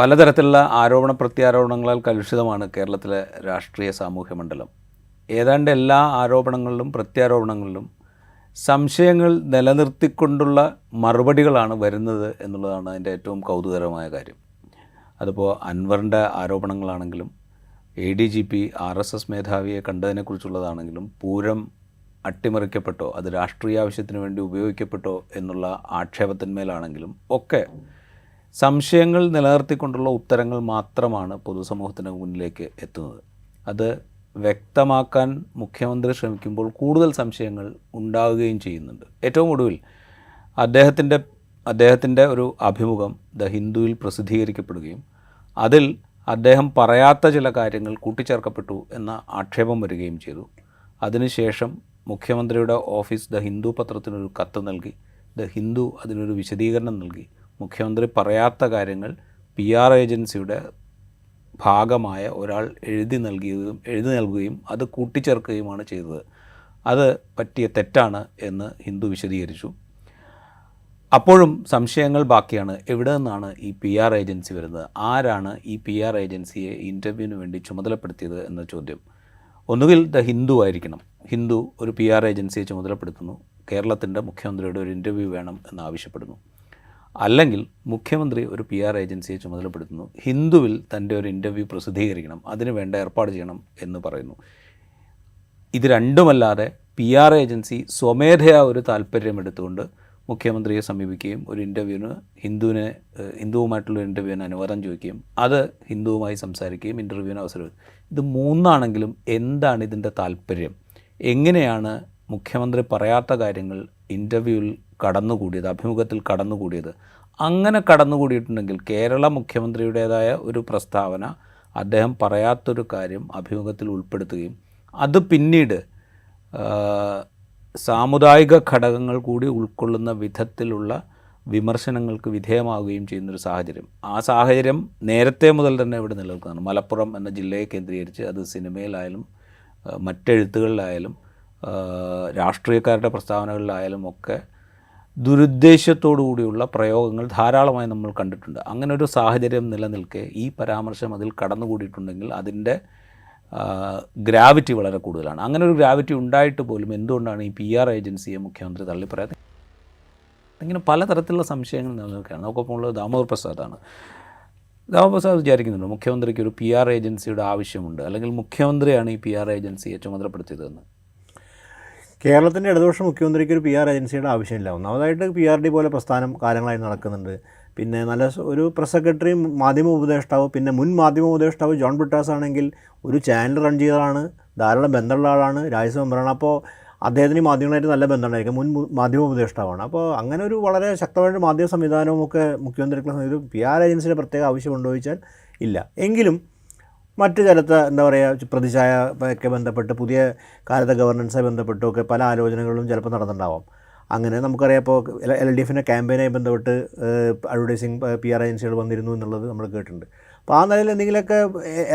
പലതരത്തിലുള്ള ആരോപണ പ്രത്യാരോപണങ്ങളാൽ കലുഷിതമാണ് കേരളത്തിലെ രാഷ്ട്രീയ സാമൂഹ്യ മണ്ഡലം. ഏതാണ്ട് എല്ലാ ആരോപണങ്ങളിലും പ്രത്യാരോപണങ്ങളിലും സംശയങ്ങൾ നിലനിർത്തിക്കൊണ്ടുള്ള മറുപടികളാണ് വരുന്നത് എന്നുള്ളതാണ് അതിന്റെ ഏറ്റവും കൗതുകരമായ കാര്യം. അതിപ്പോൾ അൻവറിന്റെ ആരോപണങ്ങളാണെങ്കിലും A D G P R S S മേധാവിയെ കണ്ടതിനെക്കുറിച്ചുള്ളതാണെങ്കിലും പൂരം അട്ടിമറിക്കപ്പെട്ടോ അത് രാഷ്ട്രീയ ആവശ്യത്തിന് വേണ്ടി ഉപയോഗിക്കപ്പെട്ടോ എന്നുള്ള ആക്ഷേപത്തിന്മേലാണെങ്കിലും ഒക്കെ സംശയങ്ങൾ നിലനിർത്തിക്കൊണ്ടുള്ള ഉത്തരങ്ങൾ മാത്രമാണ് പൊതുസമൂഹത്തിന് മുന്നിലേക്ക് എത്തുന്നത്. അത് വ്യക്തമാക്കാൻ മുഖ്യമന്ത്രി ശ്രമിക്കുമ്പോൾ കൂടുതൽ സംശയങ്ങൾ ഉണ്ടാവുകയും ചെയ്യുന്നുണ്ട്. ഏറ്റവും ഒടുവിൽ അദ്ദേഹത്തിന്റെ അദ്ദേഹത്തിന്റെ ഒരു അഭിമുഖം ദ ഹിന്ദുവിൽ പ്രസിദ്ധീകരിക്കപ്പെടുകയും അതിൽ അദ്ദേഹം പറയാത്ത ചില കാര്യങ്ങൾ കൂട്ടിച്ചേർക്കപ്പെട്ടു എന്ന ആക്ഷേപം വരികയും ചെയ്തു. അതിനുശേഷം മുഖ്യമന്ത്രിയുടെ ഓഫീസ് ദ ഹിന്ദു പത്രത്തിനൊരു കത്ത് നൽകി. ദ ഹിന്ദു അതിനൊരു വിശദീകരണം നൽകി. മുഖ്യമന്ത്രി പറയാത്ത കാര്യങ്ങൾ പി ആർ ഏജൻസിയുടെ ഭാഗമായ ഒരാൾ എഴുതി നൽകിയതും എഴുതി നൽകുകയും അത് കൂട്ടിച്ചേർക്കുകയുമാണ് ചെയ്തത്. അത് പറ്റിയ തെറ്റാണ് എന്ന് ഹിന്ദു വിശദീകരിച്ചു. അപ്പോഴും സംശയങ്ങൾ ബാക്കിയാണ്. എവിടെ നിന്നാണ് ഈ പി ആർ ഏജൻസി വരുന്നത്? ആരാണ് ഈ പി ആർ ഏജൻസിയെ ഇന്റർവ്യൂവിന് വേണ്ടി ചുമതലപ്പെടുത്തിയത് എന്ന ചോദ്യം. ഒന്നുകിൽ ദ ഹിന്ദു ആയിരിക്കണം. ഹിന്ദു ഒരു പി ആർ ഏജൻസിയെ ചുമതലപ്പെടുത്തുന്നു. കേരളത്തിന്റെ മുഖ്യമന്ത്രിയുടെ ഒരു ഇന്റർവ്യൂ വേണം എന്ന് ആവശ്യപ്പെടുന്നു. അല്ലെങ്കിൽ മുഖ്യമന്ത്രി ഒരു പി ആർ ഏജൻസിയെ ചുമതലപ്പെടുത്തുന്നു. ഹിന്ദുവിൽ തന്റെ ഒരു ഇന്റർവ്യൂ പ്രസിദ്ധീകരിക്കണം. അതിന് വേണ്ട ഏർപ്പാട് ചെയ്യണം എന്ന് പറയുന്നു. ഇത് രണ്ടുമല്ലാതെ പി ആർ ഏജൻസി സ്വമേധയാ ഒരു താല്പര്യം എടുത്തുകൊണ്ട് മുഖ്യമന്ത്രിയെ സമീപിക്കുകയും ഒരു ഇന്റർവ്യൂവിന് ഹിന്ദുവിനെ ഹിന്ദുവുമായിട്ടുള്ള ഇന്റർവ്യൂവിന് അനുവാദം ചോദിക്കുകയും അത് ഹിന്ദുവുമായി സംസാരിക്കുകയും ഇന്റർവ്യൂവിന് അവസരം ഇത് മൂന്നാണെങ്കിലും എന്താണ് ഇതിന്റെ താല്പര്യം? എങ്ങനെയാണ് മുഖ്യമന്ത്രി പറയാത്ത കാര്യങ്ങൾ ഇന്റർവ്യൂവിൽ കടന്നുകൂടിയത് അഭിമുഖത്തിൽ കടന്നുകൂടിയത്. അങ്ങനെ കടന്നുകൂടിയിട്ടുണ്ടെങ്കിൽ കേരള മുഖ്യമന്ത്രിയുടേതായ ഒരു പ്രസ്താവന അദ്ദേഹം പറയാത്തൊരു കാര്യം അഭിമുഖത്തിൽ ഉൾപ്പെടുത്തുകയും അത് പിന്നീട് സാമുദായിക ഘടകങ്ങൾ കൂടി ഉൾക്കൊള്ളുന്ന വിധത്തിലുള്ള വിമർശനങ്ങൾക്ക് വിധേയമാവുകയും ചെയ്യുന്നൊരു സാഹചര്യം. ആ സാഹചര്യം നേരത്തെ മുതൽ തന്നെ ഇവിടെ നിലനിൽക്കുന്നതാണ്. മലപ്പുറം എന്ന ജില്ലയെ കേന്ദ്രീകരിച്ച് അത് സിനിമയിലായാലും മറ്റെഴുത്തുകളിലായാലും രാഷ്ട്രീയക്കാരുടെ പ്രസ്താവനകളിലായാലും ഒക്കെ ദുരുദ്ദേശത്തോടു കൂടിയുള്ള പ്രയോഗങ്ങൾ ധാരാളമായി നമ്മൾ കണ്ടിട്ടുണ്ട്. അങ്ങനെ ഒരു സാഹചര്യം നിലനിൽക്കെ ഈ പരാമർശം അതിൽ കടന്നുകൂടിയിട്ടുണ്ടെങ്കിൽ അതിന്റെ ഗ്രാവിറ്റി വളരെ കൂടുതലാണ്. അങ്ങനെ ഒരു ഗ്രാവിറ്റി ഉണ്ടായിട്ട് പോലും എന്തുകൊണ്ടാണ് ഈ പി ആർ ഏജൻസിയെ മുഖ്യമന്ത്രി തള്ളിപ്പറയാതെ ഇങ്ങനെ പലതരത്തിലുള്ള സംശയങ്ങൾ നിലനിൽക്കുകയാണ്. നമുക്കൊപ്പം ഉള്ളത് ദാമോദർ പ്രസാദാണ് ദാമോദർ പ്രസാദ് വിചാരിക്കുന്നുണ്ട് മുഖ്യമന്ത്രിക്ക് ഒരു പി ആർ ഏജൻസിയുടെ ആവശ്യമുണ്ട്? അല്ലെങ്കിൽ മുഖ്യമന്ത്രിയാണ് ഈ പി ആർ ഏജൻസിയെ ചുമതലപ്പെടുത്തിയതെന്ന്? കേരളത്തിന്റെ ഇടതുപക്ഷ മുഖ്യമന്ത്രിക്ക് ഒരു പി ആർ ഏജൻസിയുടെ ആവശ്യമില്ല. ഒന്നാമതായിട്ട് പി ആർ ഡി പോലെ പ്രസ്ഥാനം കാലങ്ങളായി നടക്കുന്നുണ്ട്. പിന്നെ നല്ല ഒരു പ്രസ് സെക്രട്ടറി മാധ്യമ ഉപദേഷ്ടാവ് പിന്നെ മുൻ മാധ്യമ ഉപദേഷ്ടാവ് ജോൺ ബ്രിട്ടാസ് ആണെങ്കിൽ ഒരു ചാനൽ റൺ ചെയ്തതാണ്. ധാരാളം ബന്ധമുള്ള ആളാണ്. രാജ്യസഭ മെമ്പറാണ് അപ്പോൾ അദ്ദേഹത്തിന് മാധ്യമങ്ങളായിട്ട് നല്ല ബന്ധമുണ്ടായിരിക്കും മുൻ മാധ്യമ ഉപദേഷ്ടാവാണ്. അപ്പോൾ അങ്ങനെ ഒരു വളരെ ശക്തമായ മാധ്യമ സംവിധാനവും ഒക്കെ മുഖ്യമന്ത്രിക്കുള്ള സമയത്ത് പി ആർ ഏജൻസിയുടെ പ്രത്യേക ആവശ്യമുണ്ടോ ചോദിച്ചാൽ ഇല്ല. എങ്കിലും മറ്റ് കാലത്ത് എന്താ പറയുക പ്രതിച്ഛായ ഒക്കെ ബന്ധപ്പെട്ട് പുതിയ കാലത്തെ ഗവർണൻസുമായി ബന്ധപ്പെട്ടുമൊക്കെ പല ആലോചനകളും ചിലപ്പോൾ നടന്നിട്ടുണ്ടാവാം. അങ്ങനെ നമുക്കറിയാം ഇപ്പോൾ എൽ ഡി എഫിന്റെ ക്യാമ്പയിനായി ബന്ധപ്പെട്ട് അഡ്വർടൈസിങ് പി ആർ ഏജൻസികൾ വന്നിരുന്നു എന്നുള്ളത് നമ്മൾ കേട്ടിട്ടുണ്ട്. അപ്പോൾ ആ നിലയിൽ എന്തെങ്കിലുമൊക്കെ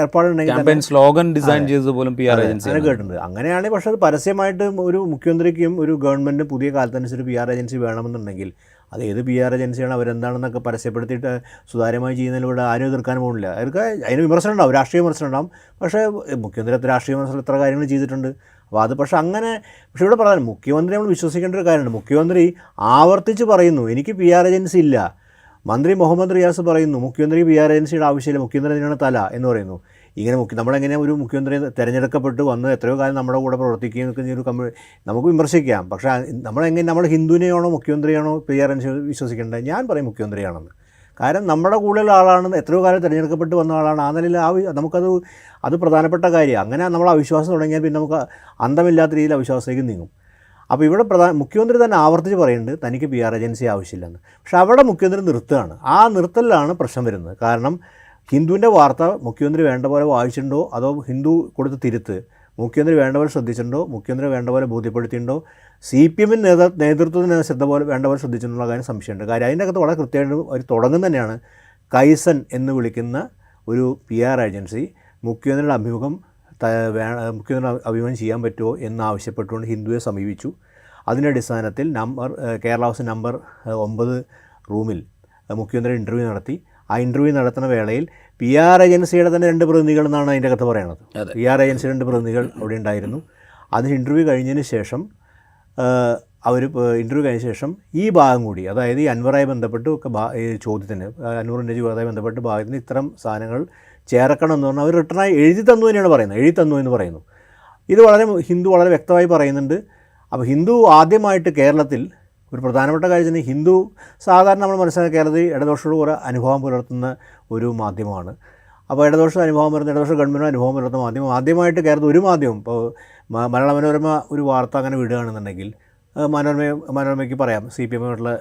ഏർപ്പാടുണ്ടെങ്കിൽ സ്ലോഗൻ ഡിസൈൻ ചെയ്തത് പോലും പി ആർ ഏജൻസി അങ്ങനെ കേട്ടിട്ടുണ്ട്. അങ്ങനെയാണെങ്കിൽ പക്ഷേ അത് പരസ്യമായിട്ട് ഒരു മുഖ്യമന്ത്രിക്കും ഒരു ഗവൺമെന്റും പുതിയ കാലത്തനുസരിച്ച് പി ആർ ഏജൻസി വേണമെന്നുണ്ടെങ്കിൽ അത് ഏത് പി ആർ ഏജൻസിയാണ് അവരെന്താണെന്നൊക്കെ പരസ്യപ്പെടുത്തിയിട്ട് സുതാര്യമായി ചെയ്യുന്നതിലൂടെ ആരും എതിർക്കാൻ പോകുന്നില്ല. അവർക്ക് അതിന് വിമർശനം ഉണ്ടാവും രാഷ്ട്രീയ വിമർശനം ഉണ്ടാവും. പക്ഷേ മുഖ്യമന്ത്രി അത്ര രാഷ്ട്രീയ വിമർശനം എത്ര കാര്യങ്ങൾ ചെയ്തിട്ടുണ്ട്. അപ്പോൾ അത് പക്ഷേ അങ്ങനെ പക്ഷേ ഇവിടെ പറയാൻ മുഖ്യമന്ത്രി നമ്മൾ വിശ്വസിക്കേണ്ട ഒരു കാര്യമുണ്ട്. മുഖ്യമന്ത്രി ആവർത്തിച്ച് പറയുന്നു എനിക്ക് പി ആർ ഏജൻസി ഇല്ല. മന്ത്രി മുഹമ്മദ് റിയാസ് പറയുന്നു മുഖ്യമന്ത്രി പി ആർ ഏജൻസിയുടെ ആവശ്യമില്ല മുഖ്യമന്ത്രി തന്നെയാണ് തല എന്ന് പറയുന്നു. ഇങ്ങനെ മുഖ്യ നമ്മളെങ്ങനെ ഒരു മുഖ്യമന്ത്രി തിരഞ്ഞെടുക്കപ്പെട്ട് വന്ന് എത്രയോ കാലം നമ്മുടെ കൂടെ പ്രവർത്തിക്കുകയും ഒക്കെ ഒരു കമ്മ്യൂ നമുക്ക് വിമർശിക്കാം. പക്ഷേ നമ്മളെങ്ങനെ നമ്മൾ ഹിന്ദുവിനെയാണോ മുഖ്യമന്ത്രിയാണോ പി ആർ വിശ്വസിക്കേണ്ടത്? ഞാൻ പറയും മുഖ്യമന്ത്രിയാണെന്ന്. കാരണം നമ്മുടെ കൂടെയുള്ള ആളാണ് എത്രയോ കാലം തിരഞ്ഞെടുക്കപ്പെട്ട് വന്ന ആളാണ്. ആ നിലയിൽ ആ നമുക്കത് അത് പ്രധാനപ്പെട്ട കാര്യമാണ്. അങ്ങനെ നമ്മൾ അവിശ്വാസം വിശ്വാസം തുടങ്ങിയാൽ പിന്നെ നമുക്ക് അന്തമില്ലാത്ത രീതിയിൽ അവിശ്വാസത്തേക്ക് നീങ്ങും. അപ്പോൾ ഇവിടെ പ്രധാന മുഖ്യമന്ത്രി തന്നെ ആവർത്തിച്ച് പറയുന്നുണ്ട് തനിക്ക് പി ആർ ഏജൻസി ആവശ്യമില്ലെന്ന്. പക്ഷേ അവിടെ മുഖ്യമന്ത്രി നിർത്തുകയാണ്. ആ നിർത്തലിലാണ് പ്രശ്നം വരുന്നത്. കാരണം ഹിന്ദുവിന്റെ വാർത്ത മുഖ്യമന്ത്രി വേണ്ട പോലെ വായിച്ചിട്ടുണ്ടോ? അതോ ഹിന്ദു കൊടുത്ത് തിരുത്ത് മുഖ്യമന്ത്രി വേണ്ട പോലെ ശ്രദ്ധിച്ചിട്ടുണ്ടോ? മുഖ്യമന്ത്രി വേണ്ട പോലെ ബോധ്യപ്പെടുത്തിയിട്ടുണ്ടോ? സി പി എമ്മിന് നേതൃ നേതൃത്വത്തിന് ശ്രദ്ധ പോലെ വേണ്ട പോലെ ശ്രദ്ധിച്ചിട്ടുള്ള കാര്യം സംശയമുണ്ട്. കാര്യം അതിന്റെ അകത്ത് വളരെ കൃത്യമായിട്ട് അവർ തുടങ്ങും തന്നെയാണ് കൈസൻ എന്ന് വിളിക്കുന്ന ഒരു പി ആർ ഏജൻസി മുഖ്യമന്ത്രിയുടെ അഭിമുഖം മുഖ്യമന്ത്രി അഭിമുഖം ചെയ്യാൻ പറ്റുമോ എന്നാവശ്യപ്പെട്ടുകൊണ്ട് ഹിന്ദുവെ സമീപിച്ചു. അതിന്റെ അടിസ്ഥാനത്തിൽ നമ്പർ കേരള ഹൗസ് നമ്പർ ഒമ്പത് റൂമിൽ മുഖ്യമന്ത്രി ഇന്റർവ്യൂ നടത്തി. ആ ഇന്റർവ്യൂ നടത്തുന്ന വേളയിൽ പി ആർ ഏജൻസിയുടെ തന്നെ രണ്ട് പ്രതിനിധികൾ എന്നാണ് അതിന്റെ അകത്ത് പറയുന്നത്. പി ആർ ഏജൻസിയുടെ രണ്ട് പ്രതിനിധികൾ അവിടെ ഉണ്ടായിരുന്നു. അതിന് ഇന്റർവ്യൂ കഴിഞ്ഞതിന് ശേഷം അവർ ഇന്റർവ്യൂ കഴിഞ്ഞ ശേഷം ഈ ഭാഗം കൂടി അതായത് ഈ അൻവറായി ബന്ധപ്പെട്ട് ഒക്കെ ചോദ്യത്തിന് അൻവറിന്റെ ജീവിതവുമായി ബന്ധപ്പെട്ട് ഭാഗത്തിന് ഇത്തരം സാധനങ്ങൾ ചേർക്കണം എന്ന് പറഞ്ഞാൽ അവർ റിട്ടേണായി എഴുതി തന്നു തന്നെയാണ് പറയുന്നത്. എഴുതി തന്നു എന്ന് പറയുന്നു. ഇത് വളരെ ഹിന്ദു വളരെ വ്യക്തമായി പറയുന്നുണ്ട്. അപ്പോൾ ഹിന്ദു ആദ്യമായിട്ട് കേരളത്തിൽ ഒരു പ്രധാനപ്പെട്ട കാര്യം തന്നെ ഹിന്ദു സാധാരണ നമ്മൾ മനസ്സിലാക്കി കേരളത്തിൽ ഇടദോഷത്തോട് കുറേ അനുഭവം പുലർത്തുന്ന ഒരു മാധ്യമമാണ്. അപ്പോൾ ഇടദോഷ അനുഭവം വരുന്ന ഇടദോഷ ഗവൺമെന്റ് അനുഭവം പുലർത്തുന്ന മാധ്യമം ആദ്യമായിട്ട് കേരളത്തിൽ ഒരു മാധ്യമം. ഇപ്പോൾ മലയാള മനോരമ ഒരു വാർത്ത അങ്ങനെ വിടുകയാണെന്നുണ്ടെങ്കിൽ മനോരമ മനോരമയ്ക്ക് പറയാം. സി പി എമ്മായിട്ടുള്ള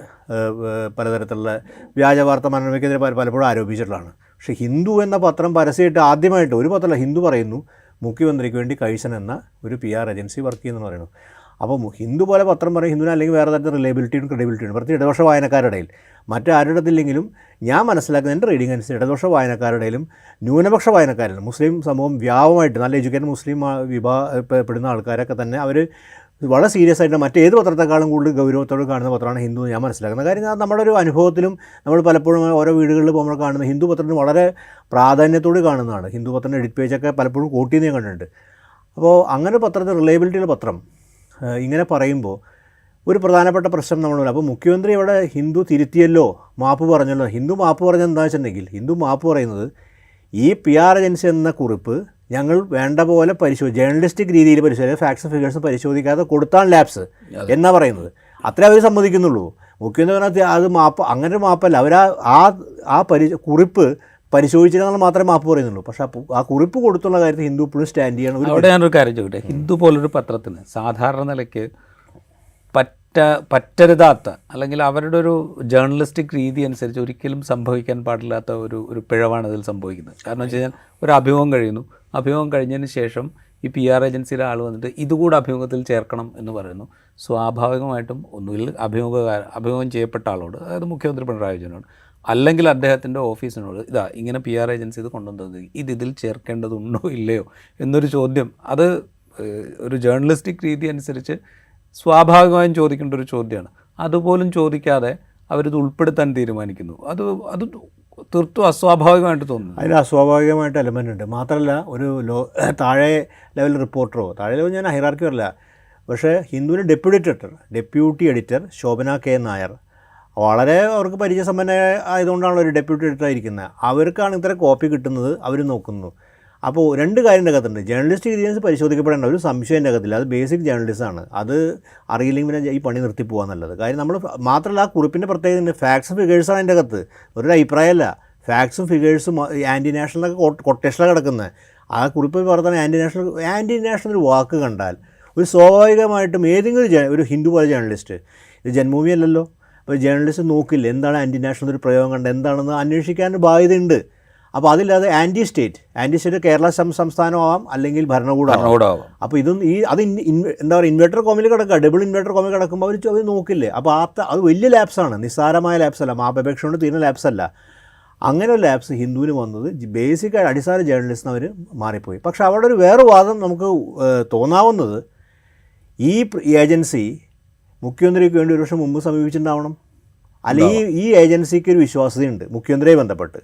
പലതരത്തിലുള്ള വ്യാജ വാർത്ത മനോരമയ്ക്കെതിരെ പലപ്പോഴും ആരോപിച്ചിട്ടുള്ളതാണ്. പക്ഷേ ഹിന്ദു എന്ന പത്രം പരസ്യമായിട്ട് ആദ്യമായിട്ട് ഒരു പത്രമല്ല ഹിന്ദു പറയുന്നു മുഖ്യമന്ത്രിക്ക് വേണ്ടി കഴിച്ചൻ എന്ന ഒരു പി ആർ ഏജൻസി വർക്ക് ചെയ്യുന്നു പറയുന്നു. അപ്പോൾ ഹിന്ദു പോലെ പത്രം പറയും ഹിന്ദുവിന് അല്ലെങ്കിൽ വേറെ തരത്തിൽ റിലയബിലിറ്റിയും ക്രെഡിബിലിറ്റിയും പ്രത്യേകിച്ച് ഇടദോഷ വായനക്കാരുടെ മറ്റാരുടെ ഇല്ലെങ്കിലും ഞാൻ മനസ്സിലാക്കുന്ന എന്റെ റീഡിംഗ് അനുസരിച്ച് ഇടദോഷ വായനക്കാരുടെ ഇടയിലും ന്യൂനപക്ഷ വായനക്കാരിലും മുസ്ലിം സമൂഹം വ്യാപമായിട്ട് നല്ല എഡ്യൂക്കേറ്റഡ് മുസ്ലിം വിഭാഗപ്പെടുന്ന വിഭാ ആൾക്കാരൊക്കെ തന്നെ അവർ വളരെ സീരിയസ് ആയിട്ട് മറ്റേത് പത്രത്തെക്കാളും കൂടുതൽ ഗൗരവത്തോട് കാണുന്ന പത്രമാണ് ഹിന്ദു ഞാൻ മനസ്സിലാക്കുന്നത്. കാര്യം നമ്മുടെ ഒരു അനുഭവത്തിലും നമ്മൾ പലപ്പോഴും ഓരോ വീടുകളിൽ പോകുമ്പോൾ കാണുന്ന ഹിന്ദു പത്രത്തിന് വളരെ പ്രാധാന്യത്തോട് കാണുന്നതാണ്. ഹിന്ദു പത്രത്തിന്റെ എഡിറ്റ് പേജൊക്കെ പലപ്പോഴും കോട്ട് ചെയ്യുന്നത് ഞാൻ കണ്ടിട്ടുണ്ട്. അപ്പോൾ അങ്ങനെ പത്രത്തിൽ റിലയബിലിറ്റിയുള്ള പത്രം ഇങ്ങനെ പറയുമ്പോൾ ഒരു പ്രധാനപ്പെട്ട പ്രശ്നം നമ്മൾ അപ്പോൾ മുഖ്യമന്ത്രി ഇവിടെ ഹിന്ദു തിരുത്തിയല്ലോ മാപ്പ് പറഞ്ഞല്ലോ. ഹിന്ദു മാപ്പ് പറഞ്ഞത് എന്താ വെച്ചിട്ടുണ്ടെങ്കിൽ ഹിന്ദു മാപ്പ് പറയുന്നത് ഈ പി ആർ ഏജൻസി എന്ന കുറിപ്പ് ഞങ്ങൾ വേണ്ട പോലെ പരിശോധി ജേർണലിസ്റ്റിക് രീതിയിൽ പരിശോധിച്ച് ഫാക്ട്സും ഫിഗേഴ്സും പരിശോധിക്കാതെ കൊടുത്താണ് ലാബ്സ് എന്നാ പറയുന്നത്. അത്രേ അവർ സമ്മതിക്കുന്നുള്ളൂ. മുഖ്യമന്ത്രി പറഞ്ഞാൽ അത് മാപ്പ് അങ്ങനെ ഒരു മാപ്പല്ല. അവർ ആ ആ പരി കുറിപ്പ് പരിശോധിച്ചില്ലെന്നാൽ മാത്രമേ മാപ്പ് പറയുന്നുള്ളൂ. പക്ഷേ ആ കുറിപ്പ് കൊടുത്തുള്ള കാര്യത്തിൽ ഹിന്ദു ഇപ്പോഴും സ്റ്റാൻഡ് ചെയ്യണം. അവിടെ ഞാനൊരു കാര്യം ചോദിക്കട്ടെ? ഹിന്ദു പോലൊരു പത്രത്തിന് സാധാരണ നിലയ്ക്ക് പറ്റ പറ്റരുതാത്ത അല്ലെങ്കിൽ അവരുടെ ഒരു ജേർണലിസ്റ്റിക് രീതി അനുസരിച്ച് ഒരിക്കലും സംഭവിക്കാൻ പാടില്ലാത്ത ഒരു ഒരു പിഴവാണ് ഇതിൽ സംഭവിക്കുന്നത്. കാരണം വെച്ച് കഴിഞ്ഞാൽ ഒരു അഭിമുഖം കഴിയുന്നു. അഭിമുഖം കഴിഞ്ഞതിന് ശേഷം ഈ പി ആർ ഏജൻസിയിലെ ആൾ വന്നിട്ട് ഇതുകൂടെ അഭിമുഖത്തിൽ ചേർക്കണം എന്ന് പറയുന്നു. സ്വാഭാവികമായിട്ടും ഒന്നുകിൽ അഭിമുഖ അഭിമുഖം ചെയ്യപ്പെട്ട ആളോട് അതായത് മുഖ്യമന്ത്രി പിണറായി വിജയനോട് അല്ലെങ്കിൽ അദ്ദേഹത്തിന്റെ ഓഫീസിനോട് ഇതാ ഇങ്ങനെ പി ആർ ഏജൻസി ഇത് കൊണ്ടുവന്നത് ഇത് ഇതിൽ ചേർക്കേണ്ടതുണ്ടോ ഇല്ലയോ? എന്നൊരു ചോദ്യം. അത് ഒരു ജേർണലിസ്റ്റിക് രീതി അനുസരിച്ച് സ്വാഭാവികമായും ചോദിക്കേണ്ട ഒരു ചോദ്യമാണ്. അതുപോലും ചോദിക്കാതെ അവരിത് ഉൾപ്പെടുത്താൻ തീരുമാനിക്കുന്നു. അത് അത് തീർത്തും അസ്വാഭാവികമായിട്ട് തോന്നുന്നു. അതിന് അസ്വാഭാവികമായിട്ട് എലമെന്റ് ഉണ്ട്. മാത്രമല്ല ഒരു ലോ താഴെ ലെവൽ റിപ്പോർട്ടറോ താഴെ ലെവൽ ഞാൻ ഹൈറാർക്കി വരില്ല പക്ഷേ ഹിന്ദുവിന്റെ deputy editor deputy editor Shobhana K Nair വളരെ അവർക്ക് പരിചയസമ്പന്ന ആയതുകൊണ്ടാണ് ഒരു ഡെപ്യൂട്ടി എഡിറ്റർ ഇരിക്കുന്നത് അവർക്കാണ് ഇത്ര കോപ്പി കിട്ടുന്നത് അവർ നോക്കുന്നു. അപ്പോൾ രണ്ട് കാര്യം അകത്തുണ്ട്. ജേർണലിസ്റ്റ് എക്സ്പീരിയൻസ് പരിശോധിക്കപ്പെടേണ്ട ഒരു സംശയം എന്റെ അകത്തില്ല. അത് ബേസിക് ജേർണലിസ്റ്റ് ആണ് അത് അറിയില്ലെങ്കിൽ പിന്നെ ഈ പണി നിർത്തി പോകാൻ നല്ലത്. കാര്യം നമ്മൾ മാത്രമല്ല ആ കുറിപ്പിന്റെ പ്രത്യേകത ഫാക്ട്സും ഫിഗേഴ്സാണ് എന്റെ അകത്ത്. ഒരു അഭിപ്രായമല്ല. ഫാക്ട്സും ഫിഗേഴ്സും ആന്റി നാഷണലൊക്കെ കൊട്ടേഷനിലാണ് കിടക്കുന്നത് ആ കുറിപ്പ് പറഞ്ഞാൽ ആന്റി നാഷണൽ ആന്റി നാഷണൽ ഒരു വാക്ക് കണ്ടാൽ ഒരു സ്വാഭാവികമായിട്ടും ഏതെങ്കിലും ഒരു ഹിന്ദു പോലെ ജേർണലിസ്റ്റ് ഇത് ജന്മഭൂമി അല്ലല്ലോ. അപ്പോൾ ജേർണലിസ്റ്റ് നോക്കില്ല? എന്താണ് ആന്റി നാഷണൽ ഒരു പ്രയോഗം കണ്ടത്? എന്താണെന്ന് അന്വേഷിക്കാൻ ബാധ്യതയുണ്ട്. അപ്പോൾ അതില്ലാതെ anti state anti state Kerala some സംസ്ഥാനമാവാം അല്ലെങ്കിൽ ഭരണകൂടമാവാം അപ്പോൾ ഇതും ഈ അത് എന്താ പറയുക ഇൻവെർട്ടർ കോമിൽ കിടക്കുക ഡബിൾ ഇൻവെർട്ടർ കോമിൽ കിടക്കുമ്പോൾ അവർ അവർ നോക്കില്ലേ? അപ്പോൾ ആ അത് വലിയ ലാബ്സാണ് നിസ്സാരമായ മാപപേക്ഷ കൊണ്ട് തീരുന്ന ലാബ്സ് അല്ല. അങ്ങനെ ഒരു ലാബ്സ് ഹിന്ദുവിന് വന്നത് ബേസിക് അടിസ്ഥാന ജേർണലിസ്റ്റ് അവർ മാറിപ്പോയി. പക്ഷേ അവിടെ ഒരു വേറെ വാദം നമുക്ക് തോന്നാവുന്നത് ഈ ഏജൻസി മുഖ്യമന്ത്രിക്ക് വേണ്ടി ഒരു വർഷം മുമ്പ് സമീപിച്ചിട്ടുണ്ടാവണം. അല്ല ഈ- ഈ ഏജൻസിക്ക് ഒരു വിശ്വാസ്യതയുണ്ട് മുഖ്യമന്ത്രിയെ ബന്ധപ്പെട്ട്.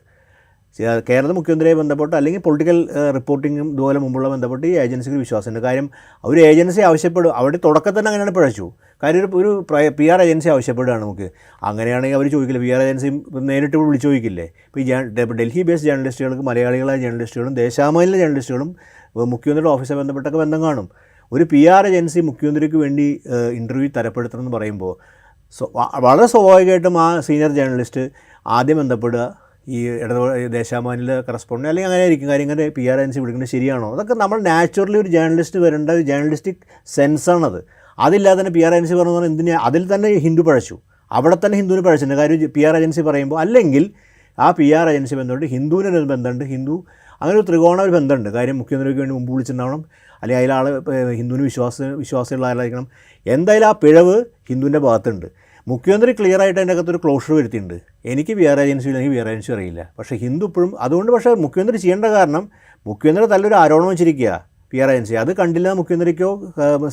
കേരള മുഖ്യമന്ത്രിയെ ബന്ധപ്പെട്ട് അല്ലെങ്കിൽ പൊളിറ്റിക്കൽ റിപ്പോർട്ടിങ്ങും ഇതുപോലെ മുമ്പുള്ള ബന്ധപ്പെട്ട് ഈ ഏജൻസിക്ക് ഒരു വിശ്വാസമുണ്ട്. കാര്യം അവർ ഏജൻസി ആവശ്യപ്പെടും അവിടെ തുടക്കത്തിൽ തന്നെ അങ്ങനെയാണ് പിഴച്ചു. കാര്യം ഒരു ഒരു പി ആർ ഏജൻസി ആവശ്യപ്പെടുകയാണ് നമുക്ക്. അങ്ങനെയാണെങ്കിൽ അവർ ചോദിക്കില്ല പി ആർ ഏജൻസി നേരിട്ട് വിളിച്ചു ചോദിക്കില്ലേ? ഇപ്പോൾ ഈ ഡൽഹി ബേസ്ഡ് ജേർണലിസ്റ്റുകൾക്ക് മലയാളികളായ ജേർണലിസ്റ്റുകളും ദേശാമാനിലെ ജേർണലിസ്റ്റുകളും മുഖ്യമന്ത്രിയുടെ ഓഫീസുമായി ബന്ധപ്പെട്ടൊക്കെ ബന്ധം കാണും. ഒരു പി ആർ ഏജൻസി മുഖ്യമന്ത്രിക്ക് വേണ്ടി ഇന്റർവ്യൂ തരപ്പെടുത്തണം എന്ന് പറയുമ്പോൾ വളരെ സ്വാഭാവികമായിട്ടും ആ സീനിയർ ജേർണലിസ്റ്റ് ആദ്യം ബന്ധപ്പെടുക ഈ ഇട ദേശാമാനിലെ കറസ്പോണ്ടന്റ് അല്ലെങ്കിൽ അങ്ങനെ ആയിരിക്കും. കാര്യം ഇങ്ങനെ പി ആർ ഏജൻസി വിളിക്കുന്നത് ശരിയാണോ? അതൊക്കെ നമ്മൾ നാച്ചുറലി ഒരു ജേർണലിസ്റ്റ് വരേണ്ട ഒരു ജേർണലിസ്റ്റിക് സെൻസാണത് അതില്ലാതെ തന്നെ പി ആർ ഏജൻസി പറഞ്ഞു എന്തിനാ? അതിൽ തന്നെ ഹിന്ദു പഴച്ചു. അവിടെ തന്നെ ഹിന്ദുവിന് പഴച്ചിട്ടുണ്ട് കാര്യം പി ആർ ഏജൻസി പറയുമ്പോൾ അല്ലെങ്കിൽ ആ പി ആർ ഏജൻസി ബന്ധമുണ്ട് ഹിന്ദുവിനൊരു ബന്ധമുണ്ട്. ഹിന്ദു അങ്ങനെ ഒരു ത്രികോണ ഒരു ബന്ധമുണ്ട്. കാര്യം മുഖ്യമന്ത്രിക്ക് വേണ്ടി മുമ്പ് വിളിച്ചിട്ടുണ്ടാവണം. അല്ലെങ്കിൽ അതിലാൾ ഹിന്ദുവിന് വിശ്വാസ വിശ്വാസമുള്ള ആളായിരിക്കണം എന്തായാലും ആ പിഴവ് ഹിന്ദുവിന്റെ ഭാഗത്തുണ്ട്. മുഖ്യമന്ത്രി ക്ലിയർ ആയിട്ട് അതിന്റെ അകത്തൊരു ക്ലോഷർ വരുത്തിയിട്ടുണ്ട്. എനിക്ക് വേറെ ഏജൻസി ബി ആർ ഏജൻസി അറിയില്ല. പക്ഷേ ഹിന്ദു ഇപ്പോഴും അതുകൊണ്ട് പക്ഷേ മുഖ്യമന്ത്രി ചെയ്യേണ്ട കാരണം മുഖ്യമന്ത്രി നല്ലൊരു ആരോപണം വെച്ചിരിക്കുക പി ആർ ഏജൻസി അത് കണ്ടില്ല മുഖ്യമന്ത്രിക്കോ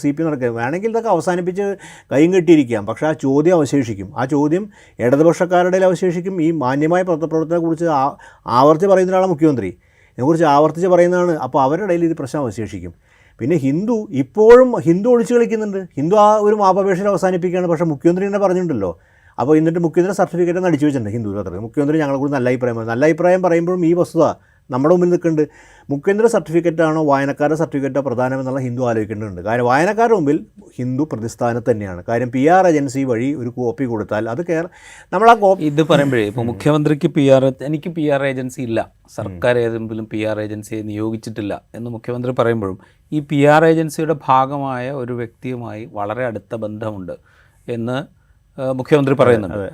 സി പി നടക്കുക വേണമെങ്കിൽ ഇതൊക്കെ അവസാനിപ്പിച്ച് കൈയും കെട്ടിയിരിക്കാം. പക്ഷേ ആ ചോദ്യം അവശേഷിക്കും. ആ ചോദ്യം ഇടതുപക്ഷക്കാരുടെ അവശേഷിക്കും. ഈ മാന്യമായ പത്രപ്രവർത്തനത്തെക്കുറിച്ച് ആവർത്തി പറയുന്ന ഒരാളാണ് മുഖ്യമന്ത്രി. ഇതിനെക്കുറിച്ച് ആവർത്തിച്ച് പറയുന്നതാണ്. അപ്പോൾ അവരുടെ ഇടയിൽ ഇത് പ്രശ്നം അവശേഷിക്കും. പിന്നെ ഹിന്ദു ഇപ്പോഴും ഹിന്ദു ഒളിച്ചു കളിക്കുന്നുണ്ട്. ഹിന്ദു ആ ഒരു മാപപേക്ഷയിൽ അവസാനിപ്പിക്കുകയാണ്. പക്ഷേ മുഖ്യമന്ത്രി തന്നെ പറഞ്ഞിട്ടുണ്ടല്ലോ. അപ്പോൾ എന്നിട്ട് മുഖ്യമന്ത്രി സർട്ടിഫിക്കറ്റ് അടിച്ചു വെച്ചിട്ടുണ്ട് ഹിന്ദു പത്രത്തിൽ മുഖ്യമന്ത്രി ഞങ്ങളെക്കുറിച്ച് നല്ല അഭിപ്രായം. നല്ല അഭിപ്രായം പറയുമ്പോഴും ഈ വസ്തുത നമ്മുടെ മുമ്പിൽ നിൽക്കുന്നുണ്ട്. സർട്ടിഫിക്കറ്റ് ആണോ വായനക്കാരുടെ സർട്ടിഫിക്കറ്റോ പ്രധാനമെന്നുള്ള ഹിന്ദു ആലോചിക്കേണ്ടതുണ്ട്. കാര്യം വായനക്കാരുടെ മുമ്പിൽ ഹിന്ദു പ്രതിസ്ഥാനത്ത് തന്നെയാണ്. കാര്യം പി ആർ ഏജൻസി വഴി ഒരു കോപ്പി കൊടുത്താൽ അത് കേര നമ്മൾ ആ കോപ്പി ഇത് പറയുമ്പോഴേ ഇപ്പോൾ മുഖ്യമന്ത്രിക്ക് പി ആർ എനിക്ക് പി ആർ ഏജൻസി ഇല്ല. സർക്കാർ ഏതെങ്കിലും പി ആർ ഏജൻസിയെ നിയോഗിച്ചിട്ടില്ല എന്ന് മുഖ്യമന്ത്രി പറയുമ്പോഴും ഈ പി ആർ ഏജൻസിയുടെ ഭാഗമായ ഒരു വ്യക്തിയുമായി വളരെ അടുത്ത ബന്ധമുണ്ട് എന്ന് മുഖ്യമന്ത്രി പറയുന്നുണ്ട്.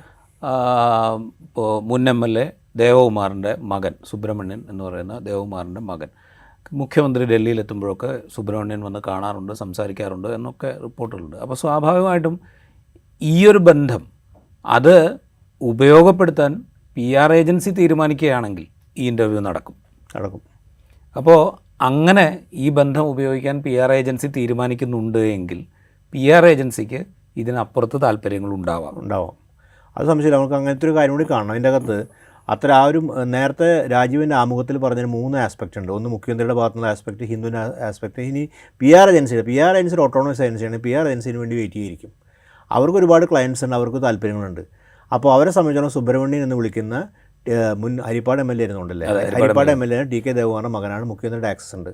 ഇപ്പോൾ മുൻ എം എൽ എ ദേവകുമാറിന്റെ മകൻ സുബ്രഹ്മണ്യൻ എന്ന് പറയുന്ന ദേവകുമാറിന്റെ മകൻ. മുഖ്യമന്ത്രി ഡൽഹിയിലെത്തുമ്പോഴൊക്കെ സുബ്രഹ്മണ്യൻ വന്ന് കാണാറുണ്ട് സംസാരിക്കാറുണ്ട് എന്നൊക്കെ റിപ്പോർട്ടുകളുണ്ട്. അപ്പോൾ സ്വാഭാവികമായിട്ടും ഈ ഒരു ബന്ധം അത് ഉപയോഗപ്പെടുത്താൻ പി ആർ ഏജൻസി തീരുമാനിക്കുകയാണെങ്കിൽ ഈ ഇന്റർവ്യൂ നടക്കും. നടക്കും. അപ്പോൾ അങ്ങനെ ഈ ബന്ധം ഉപയോഗിക്കാൻ പി ആർ ഏജൻസി തീരുമാനിക്കുന്നുണ്ട് എങ്കിൽ പി ആർ ഏജൻസിക്ക് ഇതിനപ്പുറത്ത് താല്പര്യങ്ങൾ ഉണ്ടാവാം. ഉണ്ടാവാം. അത് സംശയമില്ല. നമുക്ക് അങ്ങനത്തെ ഒരു കാര്യം കൂടി കാണണം. അതിന്റെ അകത്ത് അത്ര ആ ഒരു നേരത്തെ രാജീവിന്റെ ആമുഖത്തിൽ പറഞ്ഞൊരു മൂന്ന് ആസ്പെക്റ്റ് ഉണ്ട്. ഒന്ന് മുഖ്യമന്ത്രിയുടെ ഭാഗത്തുള്ള ആസ്പെക്ട് ഹിന്ദുവിന്റെ ആസ്പെക്ട് ഇനി പി ആർ ഏജൻസിയുടെ പി ആർ ഏജൻസി ഓട്ടോണമസ് ഏജൻസിയാണ് പി ആർ ഏജൻസിന് വേണ്ടി വെയിറ്റ് ചെയ്തിരിക്കും. അവർക്ക് ഒരുപാട് ക്ലയൻസ് ഉണ്ട് അവർക്ക് താല്പര്യങ്ങളുണ്ട്. അപ്പോൾ അവരെ സംബന്ധിച്ചിടത്തോളം സുബ്രഹ്മണ്യൻ എന്ന് വിളിക്കുന്ന മുൻ Haripad M L A ആയിരുന്നുണ്ടല്ലേ? Haripad M L A. T K ദേവകുമാറിന്റെ മകനാണ്. മുഖ്യമന്ത്രിയുടെ ആക്സസ് ഉണ്ട്.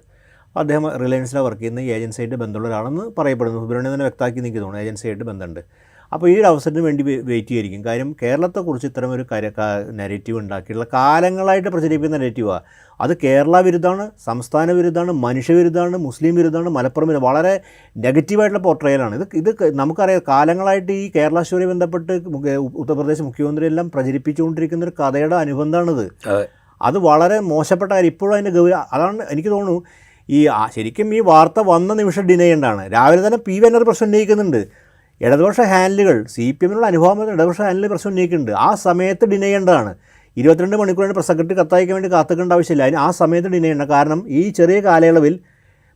അദ്ദേഹം റിലയൻസിലാണ് വർക്ക് ചെയ്യുന്ന ഏജൻസിയായിട്ട് ബന്ധമുള്ള ഒരാളെന്ന് പറയപ്പെടുന്നു. സുബ്രഹ്മണ്യം തന്നെ വ്യക്തമാക്കി നിൽക്കുന്നു. ഏജൻസിയായിട്ട് ബന്ധമുണ്ട്. അപ്പോൾ ഈ ഒരു അവസരത്തിന് വേണ്ടി വെയിറ്റ് ചെയ്യായിരിക്കും കാര്യം കേരളത്തെക്കുറിച്ച് ഇത്തരം ഒരു കാര്യ നെഗറ്റീവ് ഉണ്ടാക്കിയിട്ടുള്ള കാലങ്ങളായിട്ട് പ്രചരിപ്പിക്കുന്ന നെഗറ്റീവാണ് അത് കേരള വിരുദ്ധമാണ് സംസ്ഥാന വിരുദ്ധമാണ് മനുഷ്യവിരുദ്ധമാണ് മുസ്ലിം വിരുദ്ധമാണ് മലപ്പുറം വിരുദ്ധം വളരെ നെഗറ്റീവായിട്ടുള്ള പോർട്രയലാണ് ഇത് ഇത് നമുക്കറിയാം കാലങ്ങളായിട്ട് ഈ കേരള സ്റ്റോറി ബന്ധപ്പെട്ട് ഉത്തർപ്രദേശ് മുഖ്യമന്ത്രി എല്ലാം പ്രചരിപ്പിച്ചുകൊണ്ടിരിക്കുന്ന ഒരു കഥയുടെ അനുബന്ധമാണിത്. അത്. വളരെ മോശപ്പെട്ട കാര്യം. ഇപ്പോഴും അതിന്റെ ഗൗരവ അതാണ് എനിക്ക് തോന്നുന്നു ഈ ശരിക്കും ഈ വാർത്ത വന്ന നിമിഷം ഡിനൈ ചെയ്യേണ്ടതാണ്. രാവിലെ തന്നെ പി വി എന്നൊരു പ്രശ്നം ഉന്നയിക്കുന്നുണ്ട് ഇടതുപക്ഷ ഹാൻഡിലുകൾ സി പി എമ്മിനുള്ള അനുഭവം ഇടതുപക്ഷ ഹാൻഡിൽ പ്രശ്നം ഉന്നയിക്കുന്നുണ്ട്. ആ സമയത്ത് ഡിനൈ ചെയ്യേണ്ടതാണ്. ഇരുപത്തിരണ്ട് മണിക്കൂറിന് പ്രസ് സെക്രട്ടറി കത്തയക്കാൻ വേണ്ടി കാത്തിക്കേണ്ട ആവശ്യമില്ല. അതിന് ആ സമയത്ത് ഡിനൈ ചെയ്യണം. കാരണം ഈ ചെറിയ കാലയളവിൽ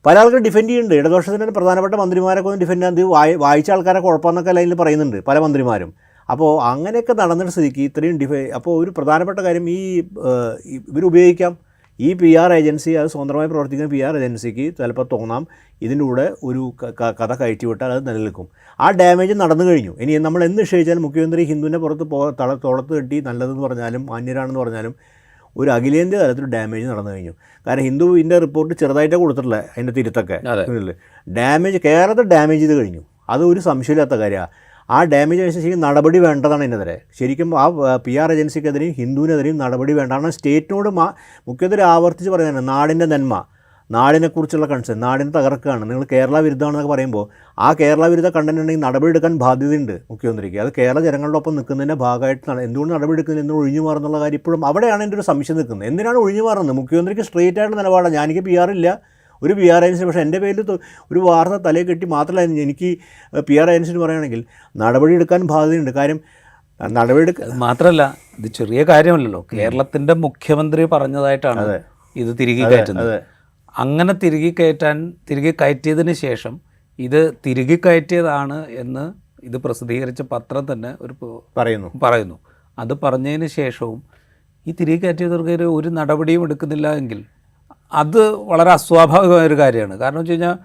പല ആൾക്കാർ ഡിഫെൻഡ് ചെയ്യുന്നുണ്ട്. ഇടതുപക്ഷത്തിന്റെ പ്രധാനപ്പെട്ട മന്ത്രിമാരൊക്കെ ഒന്ന് ഡിഫെൻഡ് ചെയ്യാൻ വായി വായിച്ച ആൾക്കാരെ കുഴപ്പമെന്നൊക്കെ ലൈനിൽ പറയുന്നുണ്ട് പല മന്ത്രിമാരും. അപ്പോൾ അങ്ങനെയൊക്കെ നടന്നിട്ട് സ്ഥിതിക്ക് ഇത്രയും ഡിഫെ അപ്പോൾ ഒരു പ്രധാനപ്പെട്ട കാര്യം ഈ ഇവർ ഈ ഇവരുപയോഗിക്കാം. ഈ പി ആർ ഏജൻസി അത് സ്വതന്ത്രമായി പ്രവർത്തിക്കുന്ന പി ആർ ഏജൻസിക്ക് ചിലപ്പോൾ തോന്നാം ഇതിന്റെ കൂടെ ഒരു കഥ കയറ്റി വിട്ടാൽ അത് നിലനിൽക്കും. ആ ഡാമേജ് നടന്നു കഴിഞ്ഞു. ഇനി നമ്മൾ എന്ത് നിശ്ചയിച്ചാലും മുഖ്യമന്ത്രി ഹിന്ദുവിന്റെ പുറത്ത് പോ തള തോളത്ത് കെട്ടി നല്ലതെന്ന് പറഞ്ഞാലും മാന്യരാണെന്ന് പറഞ്ഞാലും ഒരു അഖിലേന്ത്യാ തലത്തിൽ ഡാമേജ് നടന്നു കഴിഞ്ഞു. കാരണം ഹിന്ദുവിന്റെ റിപ്പോർട്ട് ചെറുതായിട്ടേ കൊടുത്തിട്ടുള്ളത് അതിന്റെ തിരുത്തൊക്കെ. ഡാമേജ് കേരളത്തിൽ ഡാമേജ് ചെയ്ത് കഴിഞ്ഞു. അത് ഒരു സംശയമില്ലാത്ത കാര്യമാണ്. ആ ഡാമേജ് അനുസരിച്ച് നടപടി വേണ്ടതാണ് ഇതിനെതിരെ ശരിക്കും ആ പി ആർ ഏജൻസിക്കെതിരെയും ഹിന്ദുവിനെതിരെയും നടപടി വേണ്ട. കാരണം സ്റ്റേറ്റിനോട് മാ മുഖ്യമന്ത്രി ആവർത്തിച്ച് പറയുന്നത് നാടിന്റെ നന്മ. നാടിനെക്കുറിച്ചുള്ള കൺസേൺ നാടിനെ തകർക്കുകയാണ്. നിങ്ങൾ കേരള വിരുദ്ധമാണെന്നൊക്കെ പറയുമ്പോൾ ആ കേരള വിരുദ്ധ കണ്ടന്റ് ഉണ്ടെങ്കിൽ നടപടി എടുക്കാൻ ബാധ്യതയുണ്ട് മുഖ്യമന്ത്രിക്ക്. അത് കേരള ജനങ്ങളുടെ ഒപ്പം നിൽക്കുന്നതിന്റെ ഭാഗമായിട്ട് നട- എന്തുകൊണ്ട് നടപടി എടുക്കുന്നത് എന്ന് ഒഴിഞ്ഞു മാറുന്നുള്ള കാര്യം ഇപ്പോഴും അവിടെയാണ് എന്റെ ഒരു സംശയം നിൽക്കുന്നത്. എന്തിനാണ് ഒഴിഞ്ഞു മാറുന്നത്? മുഖ്യമന്ത്രിക്ക് സ്ട്രേറ്റ് ആയിട്ടുള്ള നിലപാടാണ്. ഞാനെനിക്ക് പി ആറില്ല ഒരു പി ആർ ഏജൻസി പക്ഷേ എന്റെ പേരിൽ ഒരു വാർത്ത തലയിൽ കെട്ടി മാത്രമല്ല എനിക്ക് പി ആർ ഏജൻസി പറയുകയാണെങ്കിൽ നടപടി എടുക്കാൻ ബാധ്യതയുണ്ട്. കാര്യം നടപടി എടുക്ക മാത്രമല്ല ഇത് ചെറിയ കാര്യമല്ലല്ലോ. കേരളത്തിന്റെ മുഖ്യമന്ത്രി പറഞ്ഞതായിട്ടാണ് ഇത് തിരികെ കയറ്റുന്നത്. അങ്ങനെ തിരികെ കയറ്റാൻ തിരികെ കയറ്റിയതിന് ശേഷം ഇത് തിരികെ കയറ്റിയതാണ് എന്ന് ഇത് പ്രസിദ്ധീകരിച്ച പത്രം തന്നെ ഒരു പറയുന്നു. പറയുന്നു. അത് പറഞ്ഞതിന് ശേഷവും ഈ തിരികെ കയറ്റിയവർക്ക് ഒരു നടപടിയും എടുക്കുന്നില്ല എങ്കിൽ അത് വളരെ അസ്വാഭാവികമായ ഒരു കാര്യമാണ്. കാരണം വെച്ച് കഴിഞ്ഞാൽ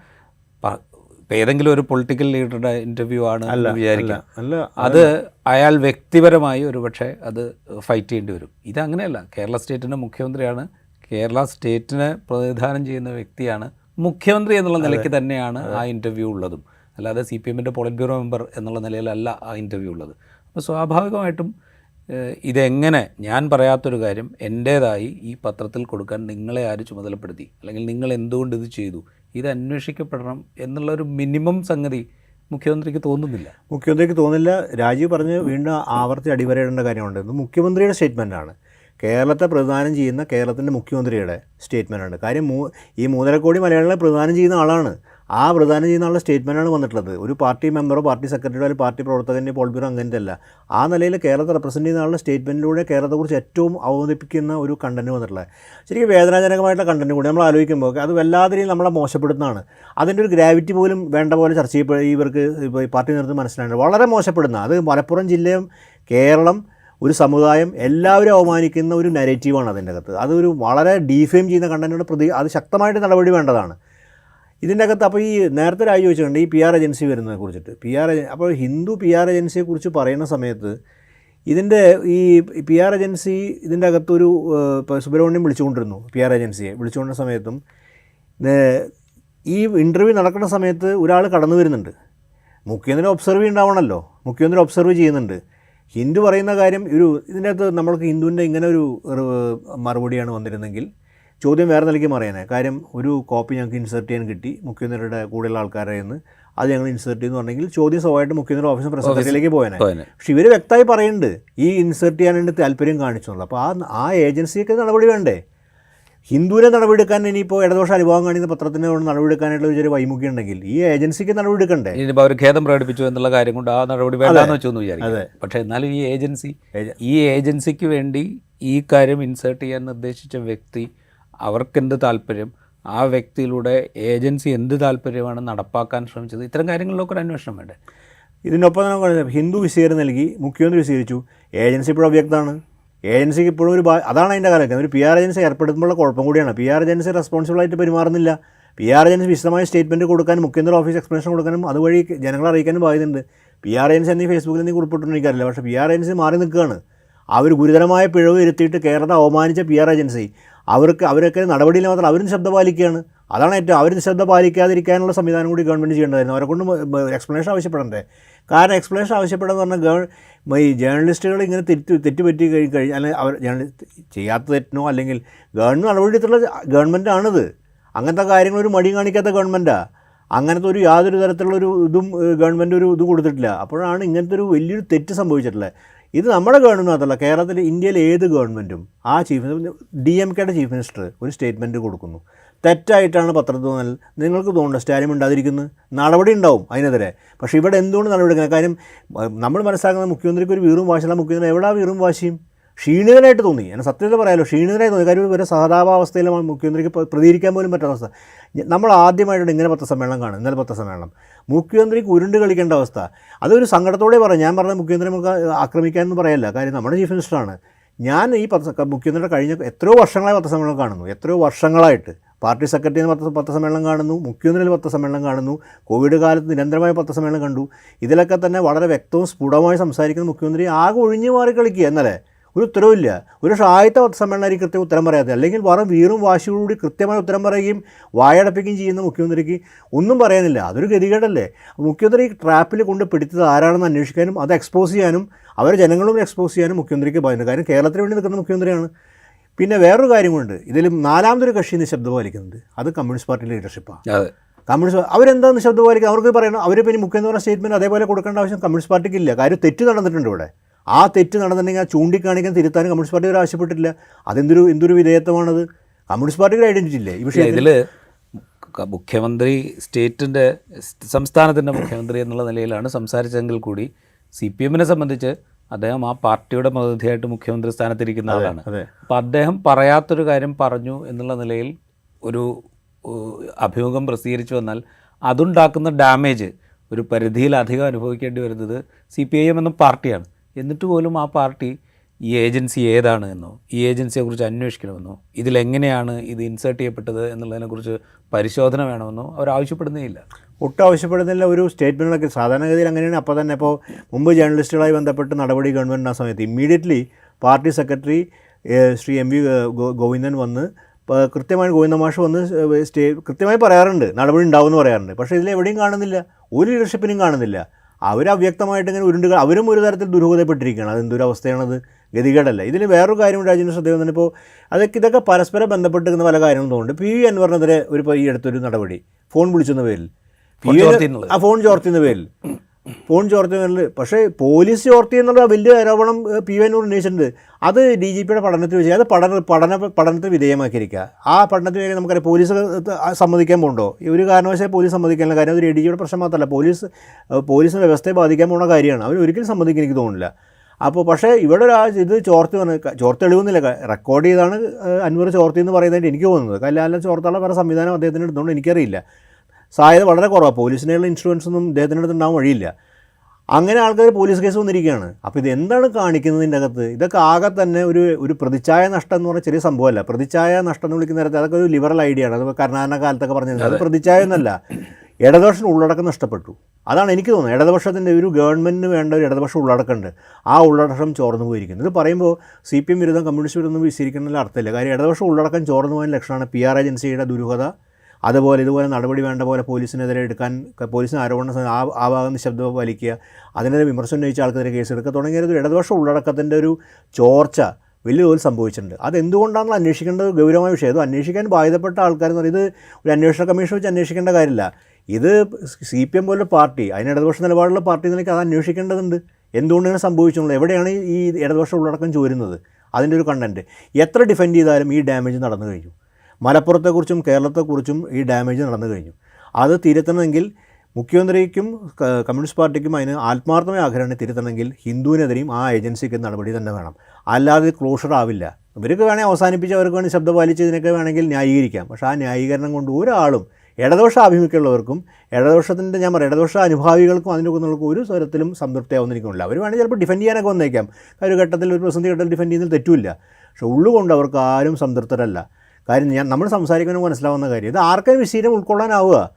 ഏതെങ്കിലും ഒരു പൊളിറ്റിക്കൽ ലീഡറുടെ ഇന്റർവ്യൂ ആണ് എന്ന് വിചാരിക്കാം. അല്ല അത് അയാൾ വ്യക്തിപരമായി ഒരുപക്ഷെ അത് ഫൈറ്റ് ചെയ്യേണ്ടി വരും. ഇതങ്ങനെയല്ല കേരള സ്റ്റേറ്റിന്റെ മുഖ്യമന്ത്രിയാണ്. കേരള സ്റ്റേറ്റിനെ പ്രതിനിധാനം ചെയ്യുന്ന വ്യക്തിയാണ് മുഖ്യമന്ത്രി എന്നുള്ള നിലയ്ക്ക് തന്നെയാണ് ആ ഇന്റർവ്യൂ ഉള്ളതും. അല്ലാതെ സി പി എമ്മിന്റെ പോളിറ്റ് ബ്യൂറോ മെമ്പർ എന്നുള്ള നിലയിലല്ല ആ ഇന്റർവ്യൂ ഉള്ളത്. അപ്പോൾ സ്വാഭാവികമായിട്ടും ഇതെങ്ങനെ ഞാൻ പറയാത്തൊരു കാര്യം എന്റേതായി ഈ പത്രത്തിൽ കൊടുക്കാൻ നിങ്ങളെ ആര് ചുമതലപ്പെടുത്തി? അല്ലെങ്കിൽ നിങ്ങൾ എന്തുകൊണ്ട് ഇത് ചെയ്തു? ഇത് അന്വേഷിക്കപ്പെടണം എന്നുള്ളൊരു മിനിമം സംഗതി മുഖ്യമന്ത്രിക്ക് തോന്നുന്നില്ല. മുഖ്യമന്ത്രിക്ക് തോന്നില്ല രാജീവ് പറഞ്ഞ് വീണ്ടും ആവർത്തി അടിവരയിടേണ്ട കാര്യമുണ്ട്. ഇത് മുഖ്യമന്ത്രിയുടെ സ്റ്റേറ്റ്മെന്റാണ് കേരളത്തെ പ്രതിദാനം ചെയ്യുന്ന കേരളത്തിന്റെ മുഖ്യമന്ത്രിയുടെ സ്റ്റേറ്റ്മെന്റാണ് കാര്യം ഈ മൂന്നര കോടി മലയാളികളെ പ്രതിദാനം ചെയ്യുന്ന ആളാണ്. ആ പ്രധാനം ചെയ്യുന്നുള്ള സ്റ്റേറ്റ്മെന്റാണ് വന്നിട്ടുള്ളത്. ഒരു പാർട്ടി മെമ്പറോ പാർട്ടി സെക്രട്ടറിയോ അല്ലെങ്കിൽ പാർട്ടി പ്രവർത്തകന്റെ പോൾ ബ്യൂറോ അങ്ങനത്തെ അല്ല ആ നിലയിൽ കേരളത്തെ റെപ്രസെന്റ് ചെയ്യുന്ന ആളുടെ സ്റ്റേറ്റ്മെന്റിലൂടെ കേരളത്തെക്കുറിച്ച് ഏറ്റവും അവതരിപ്പിക്കുന്ന ഒരു കണ്ടന്റ് വന്നിട്ടുള്ളത്. ശരിക്കും വേദനാജനകമായിട്ടുള്ള കണ്ടന്റ് കൂടി നമ്മൾ ആലോചിക്കുമ്പോൾ അത് വല്ലാതെ നമ്മളെ മോശപ്പെടുന്നതാണ് അതിന്റെ ഒരു ഗ്രാവിറ്റി പോലും വേണ്ട പോലെ ചർച്ച ചെയ്യപ്പെടുക ഇവർക്ക് ഇപ്പോൾ പാർട്ടി നേതൃത്വം മനസ്സിലാണ് വളരെ മോശപ്പെടുന്ന അത് മലപ്പുറം ജില്ലയും കേരളം ഒരു സമുദായം എല്ലാവരും അവമാനിക്കുന്ന ഒരു നെഗറ്റീവാണ് അതിന്റെ അകത്ത്. അതൊരു വളരെ ഡീഫെയിം ചെയ്യുന്ന കണ്ടന്റിനോട് പ്രതി അത് ശക്തമായിട്ട് നടപടി വേണ്ടതാണ്. ഇതിന്റെ അകത്ത് അപ്പോൾ ഈ നേരത്തെ രാജി ചോദിച്ചിട്ടുണ്ട് ഈ പി ആർ ഏജൻസി വരുന്നതിനെ കുറിച്ചിട്ട്. പി ആർ അപ്പോൾ ഹിന്ദു പി ആർ ഏജൻസിയെക്കുറിച്ച് പറയുന്ന സമയത്ത് ഇതിന്റെ ഈ പി ആർ ഏജൻസി ഇതിന്റെ അകത്തൊരു സുബ്രഹ്മണ്യം വിളിച്ചുകൊണ്ടിരുന്നു പി ആർ ഏജൻസിയെ. വിളിച്ചുകൊണ്ട സമയത്തും ഈ ഇന്റർവ്യൂ നടക്കുന്ന സമയത്ത് ഒരാൾ കടന്നു വരുന്നുണ്ട്. മുഖ്യമന്ത്രി ഒബ്സർവ് ഉണ്ടാവണമല്ലോ മുഖ്യമന്ത്രി ഒബ്സർവ് ചെയ്യുന്നുണ്ട്. ഹിന്ദു പറയുന്ന കാര്യം ഒരു ഇതിന്റെ അകത്ത് നമ്മൾക്ക് ഹിന്ദുവിന്റെ ഇങ്ങനെ ഒരു മറുപടിയാണ് വന്നിരുന്നെങ്കിൽ ചോദ്യം വേറെ നിലയ്ക്ക് പറയാനേ കാര്യം ഒരു കോപ്പി ഞങ്ങൾക്ക് ഇൻസേർട്ട് ചെയ്യാൻ കിട്ടി മുഖ്യമന്ത്രിയുടെ കൂടെയുള്ള ആൾക്കാരെ നിന്ന് അത് ഞങ്ങൾ ഇൻസേർട്ട് ചെയ്യുന്നു പറഞ്ഞെങ്കിൽ ചോദ്യം സ്വഭാവമായിട്ട് മുഖ്യമന്ത്രി ഓഫീസ് പ്രസ് സെക്രട്ടറിയിലേക്ക് പോയാനെ. പക്ഷെ ഇവർ വ്യക്തമായി പറയുന്നുണ്ട് ഈ ഇൻസേർട്ട് ചെയ്യാനായിട്ട് താല്പര്യം കാണിച്ചുള്ളൂ അപ്പോൾ ആ ആ ഏജൻസിയൊക്കെ നടപടി വേണ്ടേ? ഹിന്ദുവിനെ നടപടിയെടുക്കാൻ ഇനിയിപ്പോൾ ഇടദോഷ അനുഭവം കാണിക്കുന്ന പത്രത്തിന് നടപടിയെടുക്കാനായിട്ടുള്ള ഒരു ചെറിയ വൈമുഖ്യം ഉണ്ടെങ്കിൽ ഈ ഏജൻസിക്ക് നടപടിയെടുക്കണ്ടേ? ഇനിയിപ്പോൾ അവർ ഖേദം പ്രകടിപ്പിച്ചു എന്നുള്ള കാര്യം കൊണ്ട് ആ നടപടി വേണ്ടാന്ന് വെച്ചു എന്ന് വിചാരിക്കും. പക്ഷേ എന്നാലും ഈ ഏജൻസി ഈ ഏജൻസിക്ക് വേണ്ടി ഈ കാര്യം ഇൻസേർട്ട് ചെയ്യാൻ നിർദ്ദേശിച്ച വ്യക്തി അവർക്കെന്ത് താല്പര്യം? ആ വ്യക്തിയിലൂടെ ഏജൻസി എന്ത് താല്പര്യമാണ് നടപ്പാക്കാൻ ശ്രമിച്ചത്? ഇത്തരം കാര്യങ്ങളിലൊക്കെ ഒരു അന്വേഷണം വേണ്ടേ? ഇതിനൊപ്പം തന്നെ ഹിന്ദു വിശീകരം നൽകി മുഖ്യമന്ത്രി വിശീകരിച്ചു ഏജൻസി ഇപ്പോഴും അവ്യക്തമാണ്. ഏജൻസിക്ക് ഇപ്പോഴും ഒരു അതാണ് അതിന്റെ കാര്യം ഒരു പി ആർ ഏജൻസി ഏർപ്പെടുത്തുമ്പോഴുള്ള കുഴപ്പം കൂടിയാണ്. പി ആർ ഏജൻസി റെസ്പോൺസിബിളായിട്ട് പെരുമാറുന്നില്ല. പി ആർ ഏജൻസി വിശദമായ സ്റ്റേറ്റ്മെന്റ് കൊടുക്കാനും മുഖ്യമന്ത്രി ഓഫീസ് എക്സ്പ്ലനേഷൻ കൊടുക്കാനും അതുവഴി ജനങ്ങളെ അറിയിക്കാനും ബാധ്യതയുണ്ട്. പി ആർ ഏജൻസി എന്നീ ഫേസ്ബുക്കിൽ നീ കുറിപ്പിട്ടൊന്നും എനിക്കറിയില്ല. പക്ഷേ പി ആർ ഏജൻസി മാറി നിൽക്കുകയാണ്. അവർ ഗുരുതരമായ പിഴവ് ഇരുത്തിയിട്ട് കേരളത്തെ അവമാനിച്ച പി ആർ ഏജൻസി അവർക്ക് അവരൊക്കെ നടപടിയിൽ മാത്രം അവരും ശബ്ദ പാലിക്കുകയാണ്. അതാണ് ഏറ്റവും അവരും ശ്രദ്ധ പാലിക്കാതിരിക്കാനുള്ള സംവിധാനം കൂടി ഗവൺമെന്റ് ചെയ്യേണ്ടതായിരുന്നു. അവരെ കൊണ്ട് എക്സ്പ്ലനേഷൻ ആവശ്യപ്പെടണ്ടേ? കാരണം എക്സ്പ്ലനേഷൻ ആവശ്യപ്പെടുന്നത് പറഞ്ഞാൽ ഗവൺ ഈ ജേർണലിസ്റ്റുകൾ ഇങ്ങനെ തെറ്റ് തെറ്റുപറ്റി കഴി കഴിഞ്ഞ് അല്ലെങ്കിൽ അവർ ജേർണലിസ്റ്റ് ചെയ്യാത്ത തെറ്റിനോ അല്ലെങ്കിൽ ഗവൺമെന്റ് നടപടിയെടുത്തുള്ള ഗവൺമെന്റാണിത് അങ്ങനത്തെ കാര്യങ്ങൾ ഒരു മടി കാണിക്കാത്ത ഗവൺമെന്റാണ് അങ്ങനത്തെ ഒരു യാതൊരു തരത്തിലുള്ള ഒരു ഇതും ഗവൺമെന്റ് ഒരു ഇത് കൊടുത്തിട്ടില്ല. അപ്പോഴാണ് ഇങ്ങനത്തെ ഒരു വലിയൊരു തെറ്റ് സംഭവിച്ചിട്ടുള്ളത്. ഇത് നമ്മുടെ ഗവൺമെന്റ് മാത്രമല്ല കേരളത്തിൽ ഇന്ത്യയിലെ ഏത് ഗവൺമെന്റും ആ ചീഫ് ഡി എം കെയുടെ ചീഫ് മിനിസ്റ്റർ ഒരു സ്റ്റേറ്റ്മെന്റ് കൊടുക്കുന്നു. തെറ്റായിട്ടാണ് പത്രത്തിൽ തോന്നൽ നിങ്ങൾക്ക് തോന്നുന്നുണ്ട് സ്റ്റാലിൻ ഉണ്ടാതിരിക്കുന്നത് നടപടി ഉണ്ടാവും അതിനെതിരെ. പക്ഷേ ഇവിടെ എന്തുകൊണ്ട് നടപടി എടുക്കുന്നത് കാര്യം നമ്മൾ മനസ്സിലാക്കുന്ന മുഖ്യമന്ത്രിക്ക് ഒരു വീറും വാശിയുള്ള മുഖ്യമന്ത്രി എവിടെ വീറും വാശിയും? ക്ഷീണിതനായിട്ട് തോന്നി. എന്നെ സത്യത്തിൽ പറയാലോ ക്ഷീണിതനായി തോന്നി. കാര്യം ഒരു സഹതാപാവസ്ഥയിലാണ് മുഖ്യമന്ത്രിക്ക് പ്ര- പ്രതികരിക്കാൻ പോലും പറ്റാത്ത അവസ്ഥ. നമ്മൾ ആദ്യമായിട്ടാണ് ഇങ്ങനെ പത്രസമ്മേളനം കാണും ഇന്നലെ പത്രസമ്മേളനം. മുഖ്യമന്ത്രിക്ക് ഉരുണ്ട് കളിക്കേണ്ട അവസ്ഥ. അതൊരു സങ്കടത്തോടെ പറയാം. ഞാൻ പറഞ്ഞ മുഖ്യമന്ത്രി നമുക്ക് എന്ന് പറയല്ല. കാര്യം നമ്മുടെ ചീഫ് മിനിസ്റ്ററാണ്. ഞാൻ ഈ പത്ര മുഖ്യമന്ത്രിയുടെ കഴിഞ്ഞ എത്രയോ വർഷങ്ങളായി പത്രസമ്മേളനം കാണുന്നു. എത്രയോ വർഷങ്ങളായിട്ട്. പാർട്ടി സെക്രട്ടറി പത്ര പത്രസമ്മേളനം കാണുന്നു. മുഖ്യമന്ത്രിയിൽ പത്രസമ്മേളനം കാണുന്നു. കോവിഡ് കാലത്ത് നിരന്തരമായ പത്രസമ്മേളനം കണ്ടു. ഇതിലൊക്കെ തന്നെ വളരെ വ്യക്തവും സ്ഫുടമായി സംസാരിക്കുന്ന മുഖ്യമന്ത്രി ആകെ ഒഴിഞ്ഞു മാറി കളിക്കുക എന്നല്ലേ ഒരു ഉത്തരവില്ല ഒരു ആദ്യത്തെ സമ്മേളനമായിരിക്കും കൃത്യം ഉത്തരം പറയാതെ അല്ലെങ്കിൽ വെറും വീറും വാശിയോടുകൂടി കൃത്യമായ ഉത്തരം പറയുകയും വായടപ്പിക്കുകയും ചെയ്യുന്ന മുഖ്യമന്ത്രിക്ക് ഒന്നും പറയാനില്ല. അതൊരു ഗതികേടല്ലേ? മുഖ്യമന്ത്രി ഈ ട്രാപ്പിൽ കൊണ്ട് പിടിച്ചത് ആരാണെന്ന് അന്വേഷിക്കാനും അത് എക്സ്പോസ് ചെയ്യാനും അവരെ ജനങ്ങളും എക്സ്പോസ് ചെയ്യാനും മുഖ്യമന്ത്രിക്ക് പറയുന്നത് കാര്യം കേരളത്തിന് വേണ്ടി നിൽക്കുന്ന മുഖ്യമന്ത്രിയാണ്. പിന്നെ വേറൊരു കാര്യമുണ്ട് ഇതിൽ നാലാമതൊരു കക്ഷി നിശബ്ദം പാലിക്കുന്നത് അത് കമ്മ്യൂണിസ്റ്റ് പാർട്ടി ലീഡർഷിപ്പാണ് അതെ. കമ്മ്യൂണിസ്റ്റ് അവരെന്താ നിശബ്ദം പാലിക്കുക അവർക്ക് പറയണം. അവർ പിന്നെ മുഖ്യമന്ത്രി പറഞ്ഞ സ്റ്റേറ്റ്മെന്റ് അതേപോലെ കൊടുക്കേണ്ട ആവശ്യം കമ്മ്യൂണിസ്റ്റ് പാർട്ടിക്ക് ഇല്ല. കാര്യം തെറ്റ് നടന്നിട്ടുണ്ട് ഇവിടെ. ആ തെറ്റ് നടന്നിട്ടുണ്ടെങ്കിൽ ആ ചൂണ്ടിക്കാണിക്കാൻ തിരുത്താൻ കമ്മ്യൂണിസ്റ്റ് പാർട്ടി അവർ ആവശ്യപ്പെട്ടിട്ടില്ല. അതെന്തൊരു എന്തൊരു വിധേയത്വമാണത്? കമ്മ്യൂണിസ്റ്റ് പാർട്ടിയുടെ ഐഡന്റിറ്റി ഇല്ലേ? ഈ വിഷയത്തിൽ ഇതിൽ മുഖ്യമന്ത്രി സ്റ്റേറ്റിന്റെ സംസ്ഥാനത്തിന്റെ മുഖ്യമന്ത്രി എന്നുള്ള നിലയിലാണ് സംസാരിച്ചെങ്കിൽ കൂടി സി പി എമ്മിനെ സംബന്ധിച്ച് അദ്ദേഹം ആ പാർട്ടിയുടെ പ്രതിനിധിയായിട്ട് മുഖ്യമന്ത്രി സ്ഥാനത്തിരിക്കുന്ന ആളാണ്. അതെ. അപ്പം അദ്ദേഹം പറയാത്തൊരു കാര്യം പറഞ്ഞു എന്നുള്ള നിലയിൽ ഒരു അഭിമുഖം പ്രസിദ്ധീകരിച്ചു വന്നാൽ അതുണ്ടാക്കുന്ന ഡാമേജ് ഒരു പരിധിയിലധികം അനുഭവിക്കേണ്ടി വരുന്നത് സി പി ഐ എം എന്ന പാർട്ടിയാണ്. എന്നിട്ട് പോലും ആ പാർട്ടി ഈ ഏജൻസി ഏതാണ് എന്നോ ഈ ഏജൻസിയെക്കുറിച്ച് അന്വേഷിക്കണമെന്നോ ഇതിലെങ്ങനെയാണ് ഇത് ഇൻസേർട്ട് ചെയ്യപ്പെട്ടത് എന്നുള്ളതിനെക്കുറിച്ച് പരിശോധന വേണമെന്നോ അവർ ആവശ്യപ്പെടുന്നേ ഇല്ല ഒട്ടും ആവശ്യപ്പെടുന്നില്ല. ഒരു സ്റ്റേറ്റ്മെന്റിലൊക്കെ സാധാരണഗതിയിൽ അങ്ങനെയാണ്. അപ്പോൾ തന്നെ ഇപ്പോൾ മുമ്പ് ജേർണലിസ്റ്റുകളായി ബന്ധപ്പെട്ട് നടപടി ഗവൺമെന്റ് ആ സമയത്ത് immediately party secretary Shri M V Govindan വന്ന് കൃത്യമായി ഗോവിന്ദ മാഷ് വന്ന് സ്റ്റേ കൃത്യമായി പറയാറുണ്ട്. നടപടി ഉണ്ടാവുമെന്ന് പറയാറുണ്ട്. പക്ഷേ ഇതിൽ എവിടെയും കാണുന്നില്ല. ഒരു ലീഡർഷിപ്പിനും കാണുന്നില്ല. അവർ അവ്യക്തമായിട്ട് ഇങ്ങനെ ഉരുണ്ടുകൾ അവരും ഒരു തരത്തിൽ ദുരൂഹതപ്പെട്ടിരിക്കുകയാണ്. അതെന്തൊരു അവസ്ഥയാണത് ഗതികേടല്ല? ഇതിൽ വേറൊരു കാര്യം രാജേന്ദ്ര ശ്രദ്ധ വന്നപ്പോൾ ഇപ്പോൾ അതൊക്കെ ഇതൊക്കെ പരസ്പരം ബന്ധപ്പെട്ടിരിക്കുന്ന പല കാര്യങ്ങളും തോന്നുന്നുണ്ട്. പി വി അൻവറിനെതിരെ ഒരു ഈ അടുത്തൊരു നടപടി ഫോൺ വിളിച്ചെന്ന പേരിൽ. ആ ഫോൺ ചോർത്തിയെന്ന പേരിൽ. ഫോൺ ചോർത്തിയതിൽ പക്ഷേ പോലീസ് ചോർത്തി എന്നുള്ള വലിയ ആരോപണം പി വൈനൂർ ഉന്നയിച്ചിട്ടുണ്ട്. അത് ഡി ജി പിയുടെ പഠനത്തിൽ വെച്ച് അത് പഠന പഠന പഠനത്തിന് വിധേയമാക്കിയിരിക്കുക. ആ പഠനത്തിന് വേണ്ടി നമുക്കറിയാം പോലീസ് സമ്മതിക്കാൻ പോകണ്ടോ ഈ ഒരു കാരണവശാൽ പോലീസ് സമ്മതിക്കാനുള്ള കാര്യം ഒരു ഡി ജിയുടെ പ്രശ്നം മാത്രമല്ല. പോലീസ് പോലീസിന്റെ വ്യവസ്ഥയെ ബാധിക്കാൻ പോകുന്ന കാര്യമാണ്. അവർ ഒരിക്കലും സമ്മതിക്കാൻ എനിക്ക് തോന്നുന്നില്ല. അപ്പോൾ പക്ഷേ ഇവിടെ ഒരു ഇത് ചോർത്തി വന്ന് ചോർത്തി എഴുതുന്നില്ല റെക്കോർഡ് ചെയ്താണ് അൻവർ ചോർത്തി എന്ന് പറയുന്നതായിട്ട് എനിക്ക് തോന്നുന്നത്. കല്ലാലും ചോർത്തുള്ള വേറെ സംവിധാനം അദ്ദേഹത്തിന് എടുത്തുകൊണ്ട് എനിക്കറിയില്ല. സാധ്യത വളരെ കുറവാണ് പോലീസിനുള്ള ഇൻഷുറൻസ് ഒന്നും ഇദ്ദേഹത്തിന്റെ അടുത്ത് ഉണ്ടാവാൻ വഴിയില്ല. അങ്ങനെ ആൾക്കാർ പോലീസ് കേസ് വന്നിരിക്കുകയാണ്. അപ്പോൾ ഇത് എന്താണ് കാണിക്കുന്നതിന്റെ അകത്ത്? ഇതൊക്കെ ആകെ തന്നെ ഒരു ഒരു പ്രതിച്ഛായ നഷ്ടം എന്ന് പറഞ്ഞാൽ ചെറിയ സംഭവമല്ല. പ്രതിച്ഛായ നഷ്ടം എന്ന് വിളിക്കുന്ന നേരത്തെ അതൊക്കെ ഒരു ലിബറൽ ഐഡിയ ആണ്. അത് കർണാടക കാലത്തൊക്കെ പറഞ്ഞത് അത് പ്രതിച്ഛായ എന്നല്ല ഇടതുപക്ഷം ഉള്ളടക്കം നഷ്ടപ്പെട്ടു. അതാണ് എനിക്ക് തോന്നുന്നത്. ഇടതുപക്ഷത്തിന്റെ ഒരു ഗവൺമെന്റിന് വേണ്ട ഒരു ഇടതുപക്ഷം ഉള്ളടക്കമുണ്ട് ആ ഉള്ളടക്കം ചോർന്നു പോയിരിക്കുന്നത് ഇത് പറയുമ്പോൾ സി പി എം വിരുദ്ധം കമ്മ്യൂണിസ്റ്റ് വിരുദ്ധം വിശ്വസിക്കുന്നതിൽ അർത്ഥമില്ല. കാര്യം ഇടതുപക്ഷം ഉള്ളടക്കം ചോർന്നു പോയ ലക്ഷണമാണ് പി ആർ ഏജൻസിയുടെ ദുരൂഹത. അതുപോലെ ഇതുപോലെ നടപടി വേണ്ട പോലെ പോലീസിനെതിരെ എടുക്കാൻ പോലീസിന് ആരോപണ ആ ആ ഭാഗം നിശബ്ദത വലിക്കുക അതിനെതിരെ വിമർശനം ഉന്നയിച്ച ആൾക്കെതിരെ കേസെടുക്കുക തുടങ്ങിയ ഒരു ഇടതുപക്ഷ ഉള്ളടക്കത്തിന്റെ ഒരു ചോർച്ച വലിയ തോതിൽ സംഭവിച്ചിട്ടുണ്ട്. അതെന്തുകൊണ്ടാണെന്ന് അന്വേഷിക്കേണ്ടത് ഗൗരവമായ വിഷയം. അത് അന്വേഷിക്കാൻ ബാധ്യപ്പെട്ട ആൾക്കാരെന്ന് പറയുന്നത് ഒരു അന്വേഷണ കമ്മീഷൻ വെച്ച് അന്വേഷിക്കേണ്ട കാര്യമില്ല. ഇത് സി പി എം പോലുള്ള പാർട്ടി അതിന് ഇടതുപക്ഷ നിലപാടുള്ള പാർട്ടി നിലയ്ക്ക് അത് അന്വേഷിക്കേണ്ടതുണ്ട്. എന്തുകൊണ്ടിങ്ങനെ സംഭവിച്ചുള്ളത് എവിടെയാണ് ഈ ഇടതുപക്ഷ ഉള്ളടക്കം ചോരുന്നത്? അതിന്റെ ഒരു കണ്ടന്റ് എത്ര ഡിഫെൻഡ് ചെയ്താലും ഈ ഡാമേജ് നടന്നു കഴിഞ്ഞു? മലപ്പുറത്തെക്കുറിച്ചും കേരളത്തെക്കുറിച്ചും ഈ ഡാമേജ് നടന്നു കഴിഞ്ഞു. അത് തിരുത്തണമെങ്കിൽ മുഖ്യമന്ത്രിക്കും കമ്മ്യൂണിസ്റ്റ് പാർട്ടിക്കും അതിന് ആത്മാർത്ഥമായ ആഗ്രഹമാണ് തിരുത്തണമെങ്കിൽ ഹിന്ദുവിനെതിരെയും ആ ഏജൻസിക്ക് നടപടി തന്നെ വേണം. അല്ലാതെ ക്ലോഷർ ആവില്ല. ഇവർക്ക് വേണേൽ അവസാനിപ്പിച്ച് അവർക്ക് വേണമെങ്കിൽ ശബ്ദം പാലിച്ച് ഇതിനൊക്കെ വേണമെങ്കിൽ ന്യായീകരിക്കാം. പക്ഷേ ആ ന്യായീകരണം കൊണ്ട് ഒരാളും ഇടദോഷ ആഭിമുഖ്യമുള്ളവർക്കും ഇടദോഷത്തിന്റെ ഞാൻ പറയാം ഇടദോഷ അനുഭാവികൾക്കും അതിന്റെ കുന്നുകൾക്കും ഒരു സ്വരത്തിലും സംതൃപ്തിയാവുന്നിരിക്കുന്നില്ല അവർ വേണമെങ്കിൽ ചിലപ്പോൾ ഡിഫെൻഡ് ചെയ്യാനൊക്കെ വന്നേക്കാം. ഒരു ഘട്ടത്തിൽ ഒരു പ്രതിസന്ധി ഘട്ടത്തിൽ ഡിഫെൻഡ് ചെയ്യുന്നതിൽ തെറ്റുമില്ല. പക്ഷേ ഉള്ളുകൊണ്ട് അവർക്ക് ആരും സംതൃപ്തരല്ല. കാര്യം ഞാൻ നമ്മൾ സംസാരിക്കുന്നത് മനസ്സിലാവുന്ന കാര്യം ഇത് ആർക്കും വിശീലം ഉൾക്കൊള്ളാനാവുക?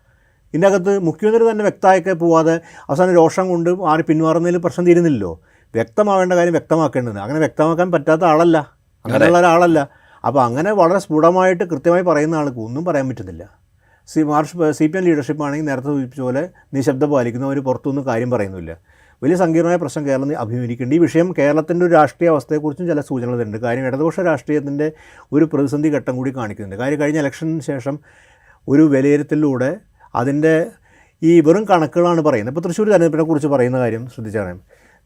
ഇതിന്റെ അകത്ത് മുഖ്യമന്ത്രി തന്നെ വ്യക്തമായൊക്കെ പോവാതെ അവസാനം രോഷം കൊണ്ട് ആര് പിന്മാറുന്നതിൽ പ്രശ്നം തീരുന്നില്ലല്ലോ. വ്യക്തമാവേണ്ട കാര്യം വ്യക്തമാക്കേണ്ടത് അങ്ങനെ വ്യക്തമാക്കാൻ പറ്റാത്ത ആളല്ല. അങ്ങനെയുള്ള ഒരാളല്ല. അപ്പോൾ അങ്ങനെ വളരെ സ്ഫുടമായിട്ട് കൃത്യമായി പറയുന്ന ആൾക്ക് ഒന്നും പറയാൻ പറ്റുന്നില്ല. സി മാർഷ് സി പി എം ലീഡർഷിപ്പ് ആണെങ്കിൽ നേരത്തെ സൂചിപ്പിച്ച പോലെ നിശബ്ദം പാലിക്കുന്നവർ പുറത്തൊന്നും കാര്യം പറയുന്നില്ല വലിയ സങ്കീർണമായ പ്രശ്നം കേരളം അഭിമുഖീകരിക്കേണ്ട ഈ വിഷയം കേരളത്തിന്റെ ഒരു രാഷ്ട്രീയ അവസ്ഥയെക്കുറിച്ചും ചില സൂചനകൾ തരുന്നുണ്ട്. കാര്യം ഇടതുപക്ഷ രാഷ്ട്രീയത്തിന്റെ ഒരു പ്രതിസന്ധി ഘട്ടം കൂടി കാണിക്കുന്നുണ്ട്. കാര്യം കഴിഞ്ഞ ഇലക്ഷന് ശേഷം ഒരു വിലയിരുത്തലിലൂടെ അതിന്റെ ഈ വെറും കണക്കുകളാണ് പറയുന്നത്. ഇപ്പോൾ തൃശ്ശൂർ തെരഞ്ഞെടുപ്പിനെ കുറിച്ച് പറയുന്ന കാര്യം ശ്രദ്ധിച്ചാണ്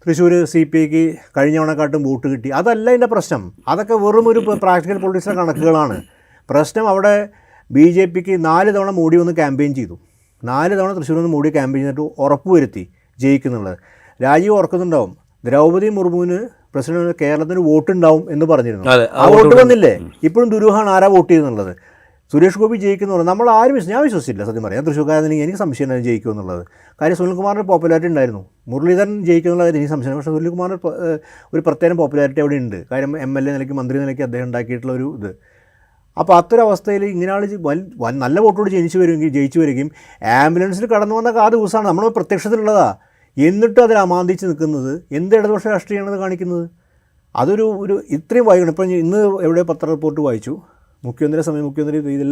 തൃശ്ശൂർ സി പി ഐക്ക് കഴിഞ്ഞവണക്കാട്ടും വോട്ട് കിട്ടി. അതല്ല ഇതിന്റെ പ്രശ്നം. അതൊക്കെ വെറും ഒരു പ്രാക്ടിക്കൽ പൊളിറ്റിക്സിലെ കണക്കുകളാണ്. പ്രശ്നം അവിടെ ബി ജെ പിക്ക് നാല് തവണ മോഡി വന്ന് ക്യാമ്പയിൻ ചെയ്തു. നാല് തവണ തൃശ്ശൂർ നിന്ന് മോഡി ക്യാമ്പയിൻ ചെയ്തിട്ട് ഉറപ്പുവരുത്തി ജയിക്കുന്നുള്ളത്. രാജീവ് ഓർക്കുന്നുണ്ടാവും ദ്രൗപദി മുർമുവിന് പ്രസിഡന്റ് കേരളത്തിന് വോട്ടുണ്ടാവും എന്ന് പറഞ്ഞിരുന്നു. ആ വോട്ട് വന്നില്ലേ? ഇപ്പോഴും ദുരൂഹാണ് ആരാ വോട്ട് ചെയ്യുന്നുള്ളത്? സുരേഷ് ഗോപി ജയിക്കുന്നു നമ്മൾ ആരും വിശ്വസിച്ചു ഞാൻ വിശ്വസിച്ചില്ല സത്യം പറയാം. തൃശ്ശൂർക്കാരനെങ്കിൽ എനിക്ക് സംശയം തന്നെ ജയിക്കും എന്നുള്ളത്. കാര്യം സുനിൽകുമാറിന്റെ പോപ്പുലാരിറ്റി ഉണ്ടായിരുന്നു. മുരളീധരൻ ജയിക്കുന്നുള്ള എനിക്ക് സംശയം പക്ഷേ സുനിൽകുമാറിന്റെ ഒരു പ്രത്യേകം പോപ്പുലാരിറ്റി അവിടെ ഉണ്ട്. കാര്യം എം എൽ എ നിലയ്ക്ക് മന്ത്രി നിലയ്ക്ക് അദ്ദേഹം ഉണ്ടാക്കിയിട്ടുള്ള ഒരു ഇത്. അപ്പോൾ അത്തൊരവസ്ഥയിൽ ഇങ്ങനെ ആൾ നല്ല വോട്ടോട് ജനിച്ചു വരുമെങ്കിൽ ജയിച്ചു വരികയും ആംബുലൻസിൽ കടന്നു വന്ന ആ ദിവസമാണ്. നമ്മൾ പ്രത്യക്ഷത്തിലുള്ളതാ. എന്നിട്ട് അതിൽ അമാന്തിച്ച് നിൽക്കുന്നത് എന്ത് ഇടതുപക്ഷ രാഷ്ട്രീയമാണത് കാണിക്കുന്നത്? അതൊരു ഒരു ഇത്രയും വായിക്കണം ഇപ്പം ഇന്ന് എവിടെ പത്ര റിപ്പോർട്ട് വായിച്ചു? മുഖ്യമന്ത്രി സമയം മുഖ്യമന്ത്രി ഇതിൽ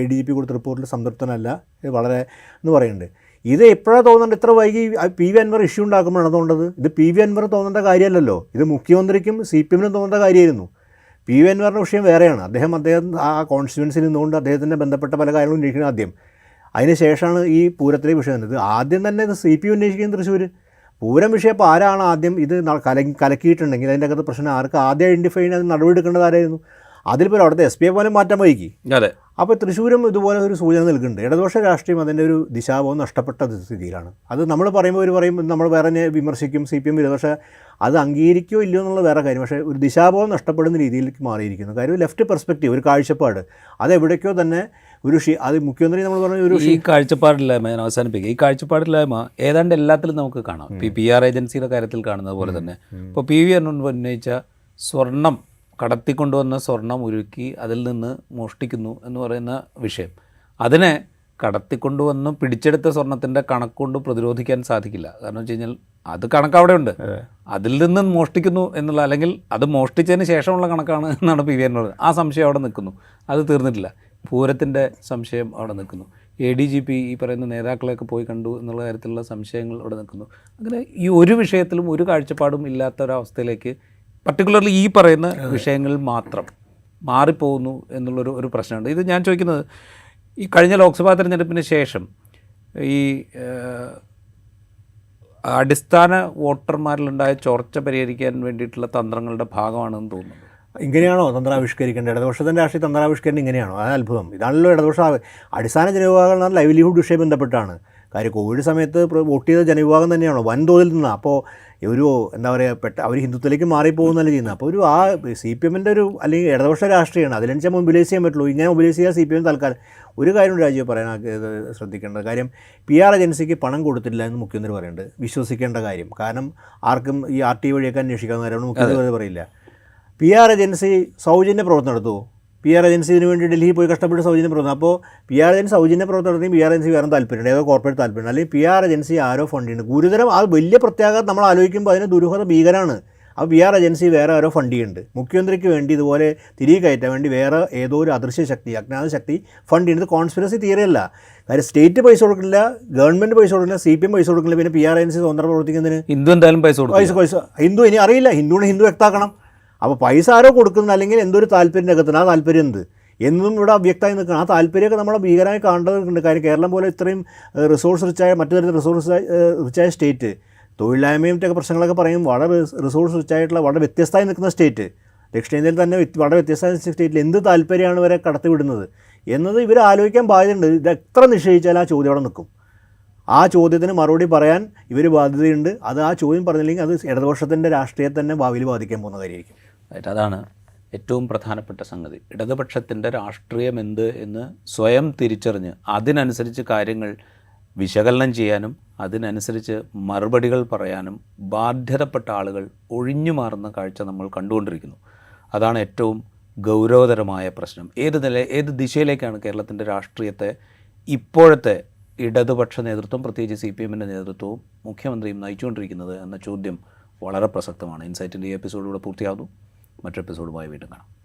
എ ഡി ജി പി കൊടുത്ത റിപ്പോർട്ടിൽ സംതൃപ്തനല്ല. ഇത് വളരെ എന്ന് പറയുന്നുണ്ട്. ഇത് എപ്പോഴാണ് തോന്നേണ്ടത്? ഇത്ര വൈകി പി വി അൻവർ ഇഷ്യൂ ഉണ്ടാക്കുമ്പോഴാണ് തോന്നുന്നത് ഇത് പി വി അൻവർ തോന്നേണ്ട കാര്യമല്ലല്ലോ. ഇത് മുഖ്യമന്ത്രിക്കും സി പി എമ്മിനും തോന്നേണ്ട കാര്യമായിരുന്നു. പി വി അൻവറിന്റെ വിഷയം വേറെയാണ്. അദ്ദേഹം അദ്ദേഹം ആ കോൺസ്റ്റിറ്റ്യുവൻസിൽ നിന്നുകൊണ്ട് അദ്ദേഹത്തിന്റെ ബന്ധപ്പെട്ട പല കാര്യങ്ങളും ഉന്നയിക്കുന്നത് ആദ്യം. അതിന് ശേഷമാണ് ഈ പൂരത്തിലെ വിഷയം വന്നത്. ആദ്യം തന്നെ ഇത് സി പി ഉന്നയിക്കുന്നത് തൃശ്ശൂർ പൂരം വിഷയം ആരാണ് ആദ്യം ഇത് കല കലക്കിയിട്ടുണ്ടെങ്കിൽ അതിന്റെ അകത്ത് പ്രശ്നം ആർക്ക് ആദ്യം ഐഡന്റിഫൈ ചെയ്യുന്നത് നടപടി എടുക്കേണ്ടത് ആരായിരുന്നു? അതിലിപ്പോൾ അവിടുത്തെ എസ് പി എ പോലും മാറ്റാൻ വൈകി. അതെ. അപ്പോൾ തൃശ്ശൂരും ഇതുപോലെ ഒരു സൂചന നൽകുന്നുണ്ട്. ഇടതുപക്ഷ രാഷ്ട്രീയം അതിന്റെ ഒരു ദിശാബോധം നഷ്ടപ്പെട്ട സ്ഥിതിയിലാണ്. അത് നമ്മൾ പറയുമ്പോൾ ഒരു പറയും നമ്മൾ വേറെ തന്നെ വിമർശിക്കും സി പി എം വരും പക്ഷേ അത് അംഗീകരിക്കുകയോ ഇല്ലയോ എന്നുള്ള വേറെ കാര്യം. പക്ഷേ ഒരു ദിശാബോധം നഷ്ടപ്പെടുന്ന രീതിയിലേക്ക് മാറിയിരിക്കുന്നു. കാര്യം ലെഫ്റ്റ് പെർസ്പെക്റ്റീവ് ഒരു കാഴ്ചപ്പാട്. അത് എവിടേക്കോ തന്നെ ഒരു ഷി അത് മുഖ്യമന്ത്രി നമ്മൾ പറഞ്ഞ ഒരു ഈ കാഴ്ചപ്പാടില്ലായ്മ ഞാൻ അവസാനിപ്പിക്കുക ഈ കാഴ്ചപ്പാടില്ലായ്മ ഏതാണ്ട് എല്ലാത്തിലും നമുക്ക് കാണാം. പി പി ആർ ഏജൻസിയുടെ കാര്യത്തിൽ കാണുന്നത് പോലെ തന്നെ. ഇപ്പോൾ പി വി അരുൺ ഉന്നയിച്ച സ്വർണം കടത്തിക്കൊണ്ടുവന്ന സ്വർണം ഉരുക്കി അതിൽ നിന്ന് മോഷ്ടിക്കുന്നു എന്ന് പറയുന്ന വിഷയം. അതിനെ കടത്തിക്കൊണ്ടുവന്ന് പിടിച്ചെടുത്ത സ്വർണത്തിന്റെ കണക്കുകൊണ്ട് പ്രതിരോധിക്കാൻ സാധിക്കില്ല. കാരണം വെച്ച് കഴിഞ്ഞാൽ അത് കണക്ക് അവിടെ ഉണ്ട്. അതിൽ നിന്ന് മോഷ്ടിക്കുന്നു എന്നുള്ള അല്ലെങ്കിൽ അത് മോഷ്ടിച്ചതിന് ശേഷമുള്ള കണക്കാണ് എന്നാണ് പി വി എന്നുള്ളത് ആ സംശയം അവിടെ നിൽക്കുന്നു. അത് തീർന്നിട്ടില്ല. പൂരത്തിന്റെ സംശയം അവിടെ നിൽക്കുന്നു. എ ഡി ജി പി ഈ പറയുന്ന നേതാക്കളെയൊക്കെ പോയി കണ്ടു എന്നുള്ള കാര്യത്തിലുള്ള സംശയങ്ങൾ അവിടെ നിൽക്കുന്നു. അങ്ങനെ ഈ ഒരു വിഷയത്തിലും ഒരു കാഴ്ചപ്പാടും ഇല്ലാത്ത ഒരവസ്ഥയിലേക്ക് പർട്ടിക്കുലർലി ഈ പറയുന്ന വിഷയങ്ങളിൽ മാത്രം മാറിപ്പോകുന്നു എന്നുള്ളൊരു ഒരു പ്രശ്നമുണ്ട്. ഇത് ഞാൻ ചോദിക്കുന്നത് ഈ കഴിഞ്ഞ ലോക്സഭാ തെരഞ്ഞെടുപ്പിന് ശേഷം ഈ അടിസ്ഥാന വോട്ടർമാരിലുണ്ടായ ചോർച്ച പരിഹരിക്കാൻ വേണ്ടിയിട്ടുള്ള തന്ത്രങ്ങളുടെ ഭാഗമാണെന്ന് തോന്നുന്നു. ഇങ്ങനെയാണോ തന്ത്രാവിഷ്കരിക്കേണ്ടത്? ഇടതുപക്ഷത്തിന്റെ രാഷ്ട്രീയ തന്ത്രാവിഷ്കരണം ഇങ്ങനെയാണോ? അത് അത്ഭുതം. ഇതാണല്ലോ ഇടതുപക്ഷ അടിസ്ഥാന ജനവിഭാഗം എന്ന് പറഞ്ഞാൽ ലൈവ്ലിഹുഡ് വിഷയം ബന്ധപ്പെട്ടാണ്. കാര്യം കോവിഡ് സമയത്ത് വോട്ട് ചെയ്ത ജനവിഭാഗം തന്നെയാണോ? വൻതോതിൽ നിന്നാണ് അപ്പോൾ ഒരു എന്താ പറയുക പെട്ട അവർ ഹിന്ദുത്വത്തിലേക്ക് മാറിപ്പോകുന്നതല്ല ചെയ്യുന്നത്. അപ്പോൾ ഒരു ആ സി പി എമ്മിന്റെ ഒരു അല്ലെങ്കിൽ ഇടതുപക്ഷ രാഷ്ട്രീയമാണ്. അതിനനുസരിച്ച് മൊബിലൈസ് ചെയ്യാൻ പറ്റുള്ളൂ. ഇങ്ങനെ മൊബിലൈസ് ചെയ്യാൻ സി പി എം തൽക്കാലം ഒരു കാര്യം രാജ്യം പറയാൻ ശ്രദ്ധിക്കേണ്ടത് കാര്യം പി ആർ ഏജൻസിക്ക് പണം കൊടുത്തിട്ടില്ല എന്ന് മുഖ്യമന്ത്രി പറയുന്നുണ്ട്. വിശ്വസിക്കേണ്ട കാര്യം. കാരണം ആർക്കും ഈ ആർ ടി വഴിയൊക്കെ അന്വേഷിക്കാവുന്ന കാര്യമാണ് മുഖ്യമന്ത്രി പറയില്ല. പി ആർ ഏജൻസി സൗജന്യ പ്രവർത്തനം നടത്തുമോ പി ആർ ഏജൻസിന് വേണ്ടി ഡൽഹിയിൽ പോയി കഷ്ടപ്പെട്ട് സൗജന്യ പ്രവർത്തനം. അപ്പോൾ പി ആർ ഏജൻസി സൗജന്യ പ്രവർത്തനം നടത്തി പി ആർ ഏജൻസി വേറെ താല്പര്യമുണ്ട്. ഏതോ കോർപ്പറേറ്റ് താല്പര്യമുണ്ട്. അല്ലെങ്കിൽ പി ആർ ഏജൻസി ആരോ ഫണ്ട് ചെയ്യുന്നുണ്ട് ഗുരുതരം അത് വലിയ പ്രത്യാഘാതം നമ്മൾ ആലോചിക്കുമ്പോൾ അതിന് ദുരൂഹത ഭീകരമാണ് അപ്പോൾ പി ആർ ഏജൻസി വേറെ ആരോ ഫണ്ട് ചെയ്യുന്നുണ്ട്. മുഖ്യമന്ത്രിക്ക് വേണ്ടി ഇതുപോലെ തിരികെ കയറ്റാൻ വേണ്ടി വേറെ ഏതോ ഒരു അദൃശ്യ ശക്തി അജ്ഞാത ശക്തി ഫണ്ട് ചെയ്യുന്നത് കോൺസ്പിറസി തിയറി അല്ല. കാര്യം സ്റ്റേറ്റ് പൈസ കൊടുക്കില്ല ഗവൺമെന്റ് പൈസ കൊടുക്കില്ല സി പി എം പൈസ കൊടുക്കില്ല പിന്നെ പി ആർ ഏജൻസി സ്വന്തം പ്രവർത്തിക്കുന്നതിന് ഹിന്ദു എന്തായാലും പൈസ കൊടുക്കും പൈസ പൈസ. ഹിന്ദു ഇനി അറിയില്ല. ഹിന്ദുവിനെ ഹിന്ദു വ്യക്താക്കണം അപ്പോൾ പൈസ ആരോ കൊടുക്കുന്നത് അല്ലെങ്കിൽ എന്തൊരു താല്പര്യം രംഗത്തിന് ആ താല്പര്യം എന്ത്? എന്നും ഇവിടെ അവ്യക്തമായി നിൽക്കണം. ആ താല്പര്യമൊക്കെ നമ്മളെ ഭീകരമായി കാണേണ്ടതുണ്ട്. കാര്യം കേരളം പോലെ ഇത്രയും റിസോഴ്സ് റിച്ചായ മറ്റു തരത്തിൽ റിസോഴ്സ് റിച്ചായ സ്റ്റേറ്റ് തൊഴിലില്ലായ്മയും മറ്റൊക്കെ പ്രശ്നങ്ങളൊക്കെ പറയും. വളരെ റിസോഴ്സ് റിച്ചായിട്ടുള്ള വളരെ വ്യത്യസ്തമായി നിൽക്കുന്ന സ്റ്റേറ്റ് ദക്ഷിണേന്ത്യയിൽ തന്നെ വളരെ വ്യത്യസ്തമായ സ്റ്റേറ്റിൽ എന്ത് താല്പര്യമാണ് ഇവരെ കടത്തിവിടുന്നത്? എന്നത് ഇവർ ആലോചിക്കാൻ ബാധ്യതയുണ്ട്. ഇത് എത്ര നിഷേധിച്ചാൽ ആ ചോദ്യം അവിടെ നിൽക്കും. ആ ചോദ്യത്തിന് മറുപടി പറയാൻ ഇവർ ബാധ്യതയുണ്ട്. അത് ആ ചോദ്യം പറഞ്ഞില്ലെങ്കിൽ അത് ഇടതുപക്ഷത്തിന്റെ രാഷ്ട്രീയത്തെ തന്നെ ഭാവിയിൽ ബാധിക്കാൻ പോകുന്ന കാര്യമായിരിക്കും. Right, അതാണ് ഏറ്റവും പ്രധാനപ്പെട്ട സംഗതി. ഇടതുപക്ഷത്തിന്റെ രാഷ്ട്രീയം എന്ത് എന്ന് സ്വയം തിരിച്ചറിഞ്ഞ് അതിനനുസരിച്ച് കാര്യങ്ങൾ വിശകലനം ചെയ്യാനും അതിനനുസരിച്ച് മറുപടികൾ പറയാനും ബാധ്യതപ്പെട്ട ആളുകൾ ഒഴിഞ്ഞു മാറുന്ന കാഴ്ച നമ്മൾ കണ്ടുകൊണ്ടിരിക്കുന്നു. അതാണ് ഏറ്റവും ഗൗരവതരമായ പ്രശ്നം. ഏത് നില ഏത് ദിശയിലേക്കാണ് കേരളത്തിന്റെ രാഷ്ട്രീയത്തെ ഇപ്പോഴത്തെ ഇടതുപക്ഷ നേതൃത്വം പ്രത്യേകിച്ച് സി പി എമ്മിന്റെ നേതൃത്വവും മുഖ്യമന്ത്രിയും നയിച്ചുകൊണ്ടിരിക്കുന്നത് എന്ന ചോദ്യം വളരെ പ്രസക്തമാണ്. ഇൻസൈറ്റിന്റെ ഈ എപ്പിസോഡിലൂടെ പൂർത്തിയാകുന്നു മറ്റൊരു എപ്പിസോഡുമായി വീണ്ടും കാണാം.